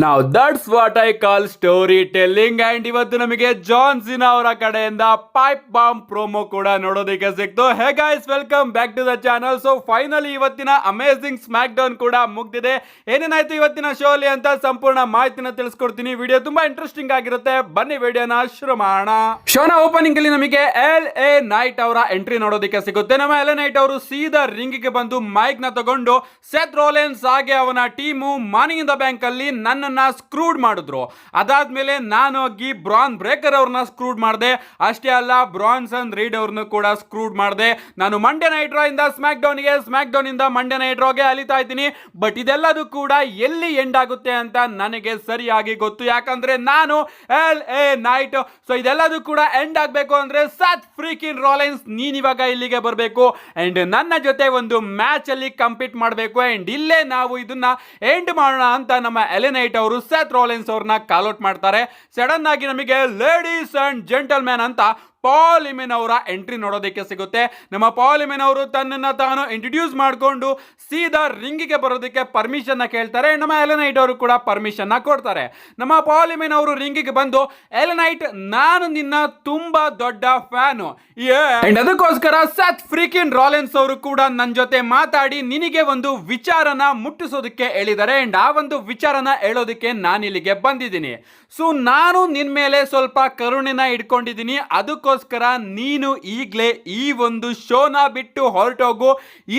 ನಾವು that's what I call story telling and ಇವತ್ತು ನಮಗೆ ಜಾನ್ ಸಿನಾ ಅವರ ಕಡೆಯಿಂದ ಪೈಪ್ ಬಾಂಬ್ ಪ್ರೋಮೋ ಕೂಡ ನೋಡೋದಕ್ಕೆ ಸಿಕ್ತು. Hey guys welcome back to the channel so finally ಇವತ್ತಿನ ಅಮೇಝಿಂಗ್ ಸ್ಮ್ಯಾಕ್ ಡೌನ್ ಕೂಡ ಮುಗ್ದಿದೆ. ಏನೇನಾಯ್ತು ಇವತ್ತಿನ ಶೋ ಅಲ್ಲಿ ಅಂತ ಸಂಪೂರ್ಣ ಮಾಹಿತಿನ ತಿಳಿಸ್ಕೊಡ್ತೀನಿ. ವಿಡಿಯೋ ತುಂಬಾ ಇಂಟ್ರೆಸ್ಟಿಂಗ್ ಆಗಿರುತ್ತೆ. ಬನ್ನಿ ವಿಡಿಯೋನ ಶುರು ಮಾಡೋಣ. ಶೋನ ಓಪನಿಂಗ್ ಅಲ್ಲಿ ನಮಗೆ ಎಲ್ ಎ ನೈಟ್ ಅವರ ಎಂಟ್ರಿ ನೋಡೋದಕ್ಕೆ ಸಿಗುತ್ತೆ. ನಮ್ಮ ಎಲ್ ಎ ನೈಟ್ ಅವರು ಸೀದಾ ರಿಂಗ್ಗೆ ಬಂದು ಮೈಕ್ನ ತಗೊಂಡು ಸೆತ್ ರೋಲೆನ್ಸ್ ಹಾಗೆ ಅವನ team money in the bank ಅಲ್ಲಿ ನನ್ನನ್ನ ಸ್ಕ್ರೂಡ್ ಮಾಡಿದ್ರು. ಅದಾದ್ಮೇಲೆ ನಾನು ಹೋಗಿ ಬ್ರಾನ್ ಬ್ರೇಕರ್ ಅವ್ರನ್ನ ಸ್ಕ್ರೂಡ್ ಮಾಡಿದೆ. ಅಷ್ಟೇ ಅಲ್ಲ ಬ್ರಾನ್ಸನ್ ರೀಡ್ ಅವ್ರನ್ನ ಕೂಡ ಸ್ಕ್ರೂಡ್ ಮಾಡಿದೆ. ನಾನು ಮಂಡ್ಯ ನೈಟ್ ಇಂದ ಸ್ಮ್ಯಾಕ್ ಡೌನ್ಗೆ ಸ್ಮ್ಯಾಕ್ ಡೌನ್ ಇಂದ ಮಂಡ್ಯ ನೈಟ್ ಅಲಿತಾ ಇದ್ದೀನಿ. ಬಟ್ ಇದೆಲ್ಲದೂ ಕೂಡ ಎಲ್ಲಿ ಎಂಡ್ ಆಗುತ್ತೆ ಅಂತ ನನಗೆ ಸರಿಯಾಗಿ ಗೊತ್ತು. ಯಾಕಂದ್ರೆ ನಾನು ಎಲ್ ಎ ನೈಟ್ ಸೊ ಇದೆಲ್ಲದೂ ಕೂಡ ಎಂಡ್ ಆಗಬೇಕು ಅಂದ್ರೆ ಸತ್ ಫ್ರೀಕಿನ್ ರಾಲೆನ್ಸ್ ನೀನ್ ಇವಾಗ ಇಲ್ಲಿಗೆ ಬರಬೇಕು. ಅಂಡ್ ನನ್ನ ಜೊತೆ ಒಂದು ಮ್ಯಾಚ್ ಅಲ್ಲಿ ಕಂಪೀಟ್ ಮಾಡಬೇಕು. ಅಂಡ್ ಇಲ್ಲೇ ನಾವು ಇದನ್ನ ಎಂಡ್ ಮಾಡೋಣ ಅಂತ ನಮ್ಮ ಎಲೆನೈಟ್ ಅವರು ಸೆತ್ ರೋಲೆನ್ಸ್ ಅವ್ರನ್ನ ಕಾಲ್ಔಟ್ ಮಾಡ್ತಾರೆ. ಸಡನ್ ಆಗಿ ನಮಗೆ ಲೇಡೀಸ್ ಅಂಡ್ ಜೆಂಟಲ್ಮ್ಯಾನ್ ಅಂತ ಪಾಲ್ ಇಮೆನ್ ಅವರ ಎಂಟ್ರಿ ನೋಡೋದಕ್ಕೆ ಸಿಗುತ್ತೆ. ನಮ್ಮ ಪಾಲಿಮೆನ್ ಅವರು ತನ್ನನ್ನು ತಾನು ಇಂಟ್ರೊಡ್ಯೂಸ್ ಮಾಡಿಕೊಂಡು ಸೀದಾ ರಿಂಗಿಗೆ ಬರೋದಕ್ಕೆ ಪರ್ಮಿಷನ್ ಕೇಳ್ತಾರೆ. ನಮ್ಮ ಎಲೆನೈಟ್ ಅವರು ಕೂಡ ಪರ್ಮಿಷನ್ನ ಕೊಡ್ತಾರೆ. ನಮ್ಮ ಪಾಲಿಮೆನ್ ಅವರು ರಿಂಗಿಗೆ ಬಂದು ಎಲೆನೈಟ್ ನಾನು ನಿನ್ನ ತುಂಬಾ ದೊಡ್ಡ ಫ್ಯಾನು. ಅಂಡ್ ಅದಕ್ಕೋಸ್ಕರ ಸತ್ ಫ್ರೀಕಿನ್ ರಾಲೆನ್ಸ್ ಅವರು ಕೂಡ ನನ್ನ ಜೊತೆ ಮಾತಾಡಿ, ನಿನಗೆ ಒಂದು ವಿಚಾರನ ಮುಟ್ಟಿಸೋದಕ್ಕೆ ಹೇಳಿದ್ದಾರೆ. ಅಂಡ್ ಆ ಒಂದು ವಿಚಾರನ ಹೇಳೋದಕ್ಕೆ ನಾನು ಇಲ್ಲಿಗೆ ಬಂದಿದ್ದೀನಿ. ಸೊ ನಾನು ನಿನ್ನ ಮೇಲೆ ಸ್ವಲ್ಪ ಕರುಣೆನ ಇಟ್ಕೊಂಡಿದ್ದೀನಿ. ಅದಕ್ಕೋಸ್ಕರ ನೀನು ಈಗಲೇ ಈ ಒಂದು ಶೋನ ಬಿಟ್ಟು ಹೊರಟೋಗು.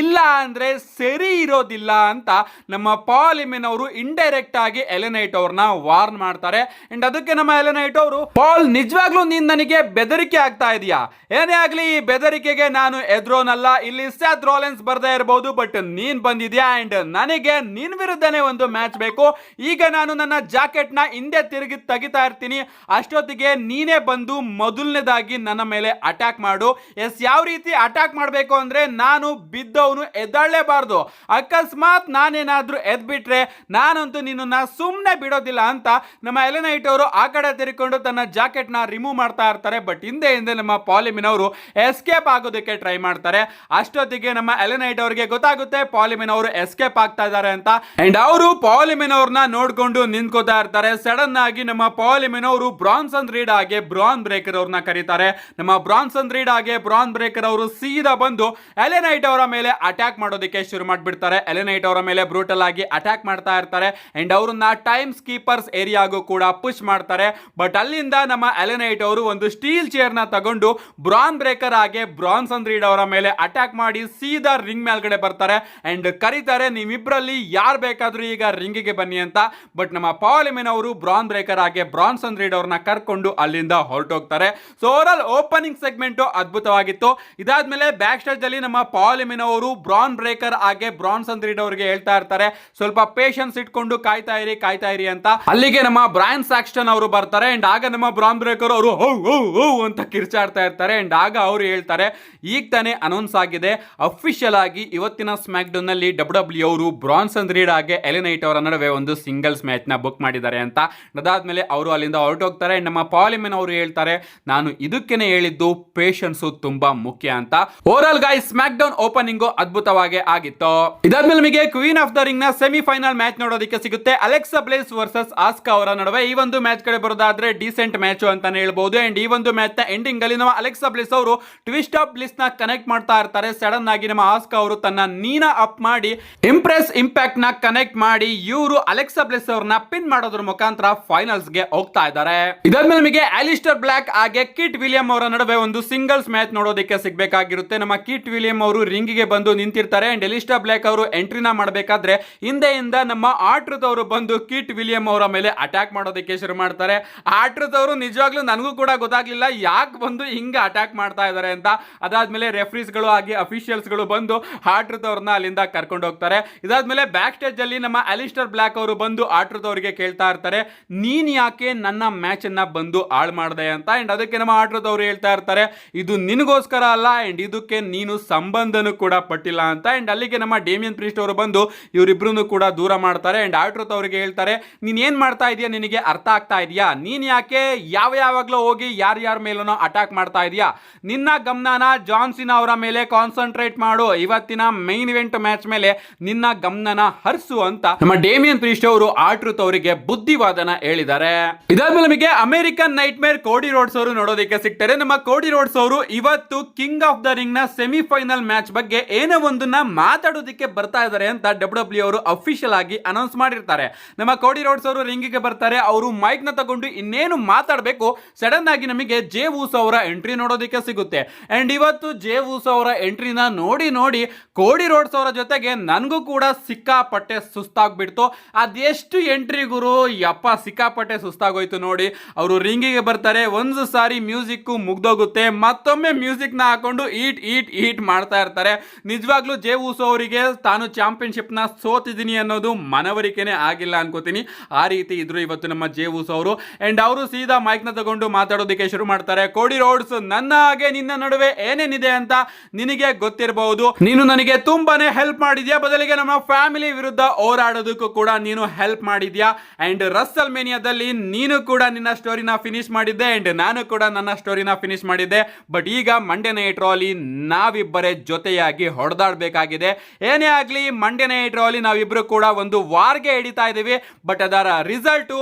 ಇಲ್ಲ ಅಂದ್ರೆ ಸರಿ ಇರೋದಿಲ್ಲ ಅಂತ ನಮ್ಮ ಪಾಲ್ ಇಮೆನ್ ಅವರು ಇಂಡೈರೆಕ್ಟ್ ಆಗಿ ಎಲೆನೈಟ್ ಅವ್ರನ್ನ ವಾರ್ನ್ ಮಾಡ್ತಾರೆ. ಅಂಡ್ ಅದಕ್ಕೆ ನಮ್ಮ ಎಲೆನೈಟ್ ಅವರು, ಪಾಲ್, ನಿಜವಾಗ್ಲೂ ನೀನು ನನಗೆ ಬೆದರಿಕೆ ಆಗ್ತಾ ಇದೆಯಾ? ಏನೇ ಆಗಲಿ, ಈ ಬೆದರಿಕೆಗೆ ನಾನು ಎದ್ರೋನಲ್ಲ. ಇಲ್ಲಿ ಸ್ಯಾತ್ ರೋಲೆನ್ಸ್ ಬರ್ದೇ ಇರಬಹುದು ಬಟ್ ನೀನ್ ಬಂದಿದ್ಯಾ? ಅಂಡ್ ನನಗೆ ನಿನ್ ವಿರುದ್ಧನೇ ಒಂದು ಮ್ಯಾಚ್ ಬೇಕು. ಈಗ ನಾನು ನನ್ನ ಜಾಕೆಟ್ನ ಹಿಂದೆ ತಿರುಗಿ ತೆಗಿತಾ ಇರ್ತೀನಿ. ಅಷ್ಟೊತ್ತಿಗೆ ನೀನೇ ಬಂದು ಮೊದಲನೇದಾಗಿ ನನ್ನ ಮೇಲೆ ಅಟ್ಯಾಕ್ ಮಾಡು. ಎಸ್, ಯಾವ ರೀತಿ ಅಟ್ಯಾಕ್ ಮಾಡಬೇಕು ಅಂದ್ರೆ ನಾನು ಬಿದ್ದವನು ಎದ್ದಾಳಲೇಬಾರ್ದು ಅಕಸ್ಮಾತ್ ನಾನೇನಾದರೂ ಎದ್ಬಿಟ್ರೆ ನಾನಂತೂ ನಿನ್ನನ್ನು ಸುಮ್ಮನೆ ಬಿಡೋದಿಲ್ಲ ಅಂತ ನಮ್ಮ ಎಲೆನೈಟ್ ಅವರು ಆ ಕಡೆ ತಿರ್ಕೊಂಡು ತನ್ನ ಜಾಕೆಟ್ನ ರಿಮೂವ್ ಮಾಡ್ತಾ ಇರ್ತಾರೆ. ಬಟ್ ಹಿಂದೆ ಹಿಂದೆ ನಮ್ಮ ಪಾಲಿಮಿನವರು ಎಸ್ಕೇಪ್ ಆಗೋದಕ್ಕೆ ಟ್ರೈ ಮಾಡ್ತಾರೆ. ಅಷ್ಟೊತ್ತಿಗೆ ನಮ್ಮ ಎಲೆನೈಟ್ ಅವರಿಗೆ ಗೊತ್ತಾಗುತ್ತೆ ಪಾಲಿಮಿನ್ ಅವರು ಎಸ್ಕೇಪ್ ಆಗ್ತಾ ಇದ್ದಾರೆ ಅಂತ. ಅಂಡ್ ಅವರು ಪಾಲಿಮಿನ್ ಅವ್ರನ್ನ ನೋಡ್ಕೊಂಡು ನಿಂತ್ಕೋತಾ ಇರ್ತಾರೆ. ಸಡನ್ ಆಗಿ ನಮ್ಮ ಪಾಲಿಮಿನ್ ಅವರು ಬ್ರಾನ್ಸನ್ ರೀಡ್ ಆಗಿ ಬ್ರಾನ್ ಬ್ರೇಕರ್ ಅವ್ರನ್ನ ಕರೀತಾರೆ. ನಮ್ಮ ಬ್ರಾನ್ಸನ್ ರೀಡ್ ಹಾಗೆ ಬ್ರಾನ್ ಬ್ರೇಕರ್ ಅವರು ಸೀದಾ ಬಂದು ಎಲೆನೈಟ್ ಅವರ ಮೇಲೆ ಅಟ್ಯಾಕ್ ಮಾಡೋದಕ್ಕೆ ಶುರು ಮಾಡಿಬಿಡ್ತಾರೆ. ಎಲೆನೈಟ್ ಅವರ ಮೇಲೆ ಬ್ರೂಟಲ್ ಆಗಿ ಅಟ್ಯಾಕ್ ಮಾಡ್ತಾ ಇರ್ತಾರೆ. ಅಂಡ್ ಅವ್ರನ್ನ ಟೈಮ್ ಸ್ಕೀಪರ್ಸ್ ಏರಿಯಾಗೂ ಕೂಡ ಪುಷ್ ಮಾಡ್ತಾರೆ. ಬಟ್ ಅಲ್ಲಿಂದ ನಮ್ಮ ಎಲೆನೈಟ್ ಅವರು ಒಂದು ಸ್ಟೀಲ್ ಚೇರ್ನ ತಗೊಂಡು ಬ್ರಾನ್ ಬ್ರೇಕರ್ ಹಾಗೆ ಬ್ರಾನ್ಸನ್ ರೀಡ್ ಅವರ ಮೇಲೆ ಅಟ್ಯಾಕ್ ಮಾಡಿ ಸೀದಾ ರಿಂಗ್ ಮೇಲ್ಗಡೆ ಬರ್ತಾರೆ. ಅಂಡ್ ಕರೀತಾರೆ, ನೀವಿಬ್ರಲ್ಲಿ ಯಾರು ಬೇಕಾದ್ರೂ ಈಗ ರಿಂಗಿಗೆ ಬನ್ನಿ ಅಂತ. ಬಟ್ ನಮ್ಮ ಪಾಲಿಮೆನ್ ಅವರು ಬ್ರಾನ್ ಬ್ರೇಕರ್ ಹಾಗೆ ಬ್ರಾನ್ಸನ್ ರೀಡ್ ಅವ್ರನ್ನ ಕರ್ಕೊಂಡು ಅಲ್ಲಿಂದ ಹೊರಟೋಗ್ತಾರೆ. ಸೊ ಓವರಾಲ್ ಓಪನಿಂಗ್ ಸೆಗ್ಮೆಂಟ್ ಅದ್ಭುತವಾಗಿತ್ತು. ಇದಾದ್ಮೇಲೆ ಬ್ಯಾಕ್ ಸ್ಟೇಜ್ ಅಲ್ಲಿ ನಮ್ಮ ಪಾಲಿಮಿನವರು ಬ್ರಾನ್ ಬ್ರೇಕರ್ ಹಾಗೆ ಬ್ರಾನ್ಸ್ ರೀಡ್ ಅವರಿಗೆ ಹೇಳ್ತಾ ಇರ್ತಾರೆ. ಸ್ವಲ್ಪ ಪೇಷನ್ಸ್ ಇಟ್ಕೊಂಡು ಕಾಯ್ತಾ ಇರಿ ಕಾಯ್ತಾ ಇರಿ ಅಂತ. ಅಲ್ಲಿಗೆ ನಮ್ಮ ಬ್ರಾಯನ್ ಸಾಕ್ಸ್ಟನ್ ಅವರು ಬರ್ತಾರೆ. ಅಂಡ್ ಆಗ ನಮ್ಮ ಬ್ರಾನ್ ಬ್ರೇಕರ್ ಅವರು ಹೌ ಹೌ ಹೌ ಅಂತ ಕಿರ್ಚಾಡ್ತಾ ಇರ್ತಾರೆ. ಅಂಡ್ ಆಗ ಅವರು ಹೇಳ್ತಾರೆ, ಈಗ ತಾನೇ ಅನೌನ್ಸ್ ಆಗಿದೆ. ಅಫಿಷಿಯಲ್ ಆಗಿ ಇವತ್ತಿನ ಸ್ಮ್ಯಾಕ್ ಡೌನ್ನಲ್ಲಿ ಡಬ್ಲ್ಯೂ ಡಬ್ಲ್ಯೂ ಅವರು ಬ್ರಾನ್ಸ್ ರೀಡ್ ಆಗಿ ಎಲಿನೈಟ್ ಅವರ ನಡುವೆ ಒಂದು ಸಿಂಗಲ್ಸ್ ಮ್ಯಾಚ್ನ ಬುಕ್ ಮಾಡಿದ್ದಾರೆ ಅಂತ. ಅದಾದ್ಮೇಲೆ ಅವರು ಅಲ್ಲಿಂದ ಹೊರಟೋಗ್ತಾರೆ. ನಮ್ಮ ಪಾಲಿಮೆನ್ ಅವರು ಹೇಳ್ತಾರೆ, ನಾನು ಇದಕ್ಕೇನೆ ಹೇಳಿದ್ದು ಪೇಷನ್ಸ್ ತುಂಬಾ ಮುಖ್ಯ ಅಂತ. Overall guy SmackDown opening ಅದ್ಭುತವಾಗಿ ಆಗಿತ್ತು. ಇದಾದ್ಮೇಲೆ ನಿಮಗೆ ಕ್ವೀನ್ ಆಫ್ ದ ರಿಂಗ್ನ ಸೆಮಿಫೈನಲ್ ಮ್ಯಾಚ್ ನೋಡೋದಕ್ಕೆ ಸಿಗುತ್ತೆ. ಅಲೆಕ್ಸಾ ಬ್ಲೇಸ್ ವರ್ಸಸ್ ಆಸ್ಕಾ ಅವರ ನಡುವೆ ಈ ಒಂದು ಮ್ಯಾಚ್ ಕಡೆ ಬರೋದಾದ್ರೆ ಡಿಸೆಂಟ್ ಮ್ಯಾಚ್ ಅಂತಾನೆ ಹೇಳ್ಬಹುದು ಅಂಡ್ ಈ ಒಂದು ಮ್ಯಾಚ್ನ ಎಂಡಿಂಗ್ ಅಲ್ಲಿ ನಮ್ಮ ಅಲೆಕ್ಸಾ ಬ್ಲೇಸ್ ಅವರು ಟ್ವಿಸ್ಟ್ ಆಫ್ ಬ್ಲಿಸ್ನ ಕನೆಕ್ಟ್ ಮಾಡ್ತಾ ಇರ್ತಾರೆ. ಸಡನ್ ಆಗಿ ನಮ್ಮ ಆಸ್ಕಾ ಅವರು ತನ್ನ ನೀನ ಅಪ್ ಮಾಡಿ ಇಂಪ್ರೆಸ್ ಇಂಪ್ಯಾಕ್ಟ್ನ ಕನೆಕ್ಟ್ ಮಾಡಿ ಇವರು ಅಲೆಕ್ಸಾ ಬ್ಲೆಸ್ ಅವ್ರನ್ನ ಪಿನ್ ಮಾಡೋದ್ರ ಮುಖಾಂತರ ಫೈನಲ್ಸ್ಗೆ ಹೋಗ್ತಾ ಇದ್ದಾರೆ. ಇದಾದ್ಮೇಲೆ ನಿಮಗೆ ಅಲಿಸ್ಟರ್ ಬ್ಲಾಕ್ ಹಾಗೆ ಕಿಟ್ ವಿಲಿಯಂ ಅವರ ನಡುವೆ ಒಂದು ಸಿಂಗಲ್ಸ್ ಮ್ಯಾಚ್ ನೋಡೋದಕ್ಕೆ ಸಿಗಬೇಕಾಗಿರುತ್ತೆ. ನಮ್ಮ ಕಿಟ್ ವಿಲಿಯಂ ಅವರು ರಿಂಗಿಗೆ ಬಂದು ನಿಂತಿರ್ತಾರೆ. ಅಂಡ್ ಎಲಿಸ್ಟಾ ಬ್ಲ್ಯಾಕ್ ಅವರು ಎಂಟ್ರಿನ ಮಾಡಬೇಕಾದ್ರೆ ಹಿಂದೆಯಿಂದ ನಮ್ಮ ಆಟ್ರತ್ ಅವರು ಬಂದು ಕಿಟ್ ವಿಲಿಯಂ ಅವರ ಮೇಲೆ ಅಟ್ಯಾಕ್ ಮಾಡೋದಕ್ಕೆ ಶುರು ಮಾಡ್ತಾರೆ. ಆಟ್ರತ್ ಅವರು ನಿಜವಾಗ್ಲೂ ನನಗೂ ಕೂಡ ಗೊತ್ತಾಗ್ಲಿಲ್ಲ. ಯಾಕೆ ಬಂದು ಹಿಂಗೆ ಅಟ್ಯಾಕ್ ಮಾಡ್ತಾ ಇದ್ದಾರೆ ಅಂತ. ಅದಾದ್ಮೇಲೆ ರೆಫ್ರೀಸ್ಗಳು ಹಾಗೆ ಅಫಿಷಿಯಲ್ಸ್ಗಳು ಬಂದು ಆಟ್ರತ್ ಅವ್ರನ್ನ ಅಲ್ಲಿಂದ ಕರ್ಕೊಂಡು ಹೋಗ್ತಾರೆ. ಇದಾದ್ಮೇಲೆ ಬ್ಯಾಕ್ ಸ್ಟೇಜ್ ಅಲ್ಲಿ ನಮ್ಮ ಅಲಿಸ್ಟರ್ ಬ್ಲ್ಯಾಕ್ ಅವರು ಬಂದು ಆಟ್ರತ್ ಅವರಿಗೆ ಕೇಳ್ತಾ ಇರ್ತಾರೆ. ನೀನ್ ಯಾಕೆ ನನ್ನ ಮ್ಯಾಚ್ ಅನ್ನ ಬಂದು ಹಾಳು ಮಾಡಿದೆ ಅಂತ. ಅಂಡ್ ಅದಕ್ಕೆ ನಮ್ಮ ಆಟ್ರತ್ ಟ್ರುತ್ ಅವ್ರು ಹೇಳ್ತಾ ಇರ್ತಾರೆ, ಇದು ನಿನಗೋಸ್ಕರ ಅಲ್ಲ ಆ್ಯಂಡ್ ಇದಕ್ಕೆ ನೀನು ಸಂಬಂಧನೂ ಕೂಡ ಪಟ್ಟಿಲ್ಲ ಅಂತ. ಅಂಡ್ ಅಲ್ಲಿಗೆ ನಮ್ಮ ಡೇಮಿಯನ್ ಪ್ರೀಸ್ಟ್ ಅವರು ಬಂದು ಇವರಿಬ್ಬರೂ ಕೂಡ ದೂರ ಮಾಡ್ತಾರೆ. ಅಂಡ್ ಟ್ರುತ್ ಅವರಿಗೆ ಹೇಳ್ತಾರೆ, ನೀನು ಏನು ಮಾಡ್ತಾ ಇದೀಯಾ? ನಿನಗೆ ಅರ್ಥ ಆಗ್ತಾ ಇದೆಯಾ? ನೀನು ಯಾಕೆ ಯಾವ ಯಾವಾಗ್ಲೂ ಹೋಗಿ ಯಾರ್ಯಾರ ಮೇಲೂ ಅಟ್ಯಾಕ್ ಮಾಡ್ತಾ ಇದೆಯಾ? ನಿನ್ನ ಗಮನನ ಜಾನ್ಸಿನ್ ಅವರ ಮೇಲೆ ಕಾನ್ಸಂಟ್ರೇಟ್ ಮಾಡು. ಇವತ್ತಿನ ಮೈನ್ ಇವೆಂಟ್ ಮ್ಯಾಚ್ ಮೇಲೆ ನಿನ್ನ ಗಮನನ ಹರಿಸು ಅಂತ ನಮ್ಮ ಡೇಮಿಯನ್ ಪ್ರೀಸ್ಟ್ ಅವರು ಆಟ್ರುತ್ ಅವರಿಗೆ ಬುದ್ಧಿವಾದನ ಹೇಳಿದ್ದಾರೆ. ಇದಾದ್ಮೇಲೆ ನಮಗೆ ಅಮೆರಿಕನ್ ನೈಟ್ ಮೇರ್ ಕೋಡಿ ರೋಡ್ಸ್ ಅವರು ನೋಡೋದಕ್ಕೆ ಸಿಗ್ತಾರೆ ನಮ್ಮ ಕೋಡಿ ರೋಡ್ಸ್ ಅವರು ಇವತ್ತು ಕಿಂಗ್ ಆಫ್ ದ ರಿಂಗ್ನ ಸೆಮಿಫೈನಲ್ ಮ್ಯಾಚ್ ಬಗ್ಗೆ ಏನೋ ಒಂದನ್ನ ಮಾತಾಡೋದಕ್ಕೆ ಬರ್ತಾ ಇದ್ದಾರೆ ಅಂತ ಡಬ್ಲ್ಯೂ ಡಬ್ಲ್ಯೂ ಅವರು ಅಫಿಷಿಯಲ್ ಆಗಿ ಅನೌನ್ಸ್ ಮಾಡಿರ್ತಾರೆ. ನಮ್ಮ ಕೋಡಿ ರೋಡ್ಸ್ ಅವರು ರಿಂಗಿಗೆ ಬರ್ತಾರೆ. ಅವರು ಮೈಕ್ನ ತಗೊಂಡು ಇನ್ನೇನು ಮಾತಾಡಬೇಕು? ಸಡನ್ ಆಗಿ ನಮಗೆ ಜೇ ಊಸ್ ಅವರ ಎಂಟ್ರಿ ನೋಡೋದಕ್ಕೆ ಸಿಗುತ್ತೆ. ಅಂಡ್ ಇವತ್ತು ಜೇ ಊಸ್ ಅವರ ಎಂಟ್ರಿನ ನೋಡಿ ನೋಡಿ ಕೋಡಿ ರೋಡ್ಸ್ ಅವರ ಜೊತೆಗೆ ನನಗೂ ಕೂಡ ಸಿಕ್ಕಾಪಟ್ಟೆ ಸುಸ್ತಾಗ್ಬಿಡ್ತು. ಅದೆಷ್ಟು ಎಂಟ್ರಿ ಗುರು? ಯಪ್ಪ, ಸಿಕ್ಕಾಪಟ್ಟೆ ಸುಸ್ತಾಗೋಯ್ತು ನೋಡಿ. ಅವರು ರಿಂಗಿಗೆ ಬರ್ತಾರೆ. ಒಂದು ಸಾರಿ ಮ್ಯೂಸಿಕ್ ಮುಗ್ದೋಗುತ್ತೆ. ಮತ್ತೊಮ್ಮೆ ಮ್ಯೂಸಿಕ್ನ ಹಾಕೊಂಡು ಈಟ್ ಈಟ್ ಈಟ್ ಮಾಡ್ತಾ ಇರ್ತಾರೆ. ನಿಜವಾಗ್ಲೂ ಜೆ ಊಸೋ ಅವರಿಗೆ ತಾನು ಚಾಂಪಿಯನ್ಶಿಪ್ನ ಸೋತಿದ್ದೀನಿ ಅನ್ನೋದು ಮನವರಿಕೆನೇ ಆಗಿಲ್ಲ ಅನ್ಕೋತೀನಿ. ಆ ರೀತಿ ಇದ್ರು ಇವತ್ತು ನಮ್ಮ ಜೆ ಊಸೋ ಅವರು. ಅಂಡ್ ಅವರು ಸೀದಾ ಮೈಕ್ನ ತಗೊಂಡು ಮಾತಾಡೋದಕ್ಕೆ ಶುರು ಮಾಡ್ತಾರೆ. ಕೋಡಿ ರೋಡ್ಸ್, ನನ್ನ ಹಾಗೆ ನಿನ್ನ ನಡುವೆ ಏನೇನಿದೆ ಅಂತ ನಿನಗೆ ಗೊತ್ತಿರಬಹುದು ನೀನು ನನಗೆ ತುಂಬಾನೇ ಹೆಲ್ಪ್ ಮಾಡಿದ್ಯಾ? ಬದಲಿಗೆ ನಮ್ಮ ಫ್ಯಾಮಿಲಿ ವಿರುದ್ಧ ಹೋರಾಡೋದಕ್ಕೂ ಕೂಡ ನೀನು ಹೆಲ್ಪ್ ಮಾಡಿದ್ಯಾ? ಅಂಡ್ ರಸ್ಸಲ್ ಮೇನಿಯಾದಲ್ಲಿ ನೀನು ಕೂಡ ನಿನ್ನ ಸ್ಟೋರಿನ ಫಿನಿಶ್ ಮಾಡಿದ್ದೆ. ಆ್ಯಂಡ್ ನಾನು ಕೂಡ ನನ್ನ ಸ್ಟೋರಿನ ಫಿನಿಶ್ ಮಾಡಿದ್ದೆ. ಬಟ್ ಈಗ ಮಂಡ್ಯ ನೈಟ್ ರಾಲಿ ನಾವಿಬ್ಬರೇ ಜೊತೆಯಾಗಿ ಹೊಡೆದಾಡಬೇಕಾಗಿದೆ. ಏನೇ ಆಗಲಿ ಮಂಡ್ಯ ನೈಟ್ ರಾಲಿ ನಾವಿಬ್ಬರು ಕೂಡ ಒಂದು ವಾರ್ಗೆ ಹಿಡಿತಾ ಇದ್ದೀವಿ ಬಟ್ ಅದರ result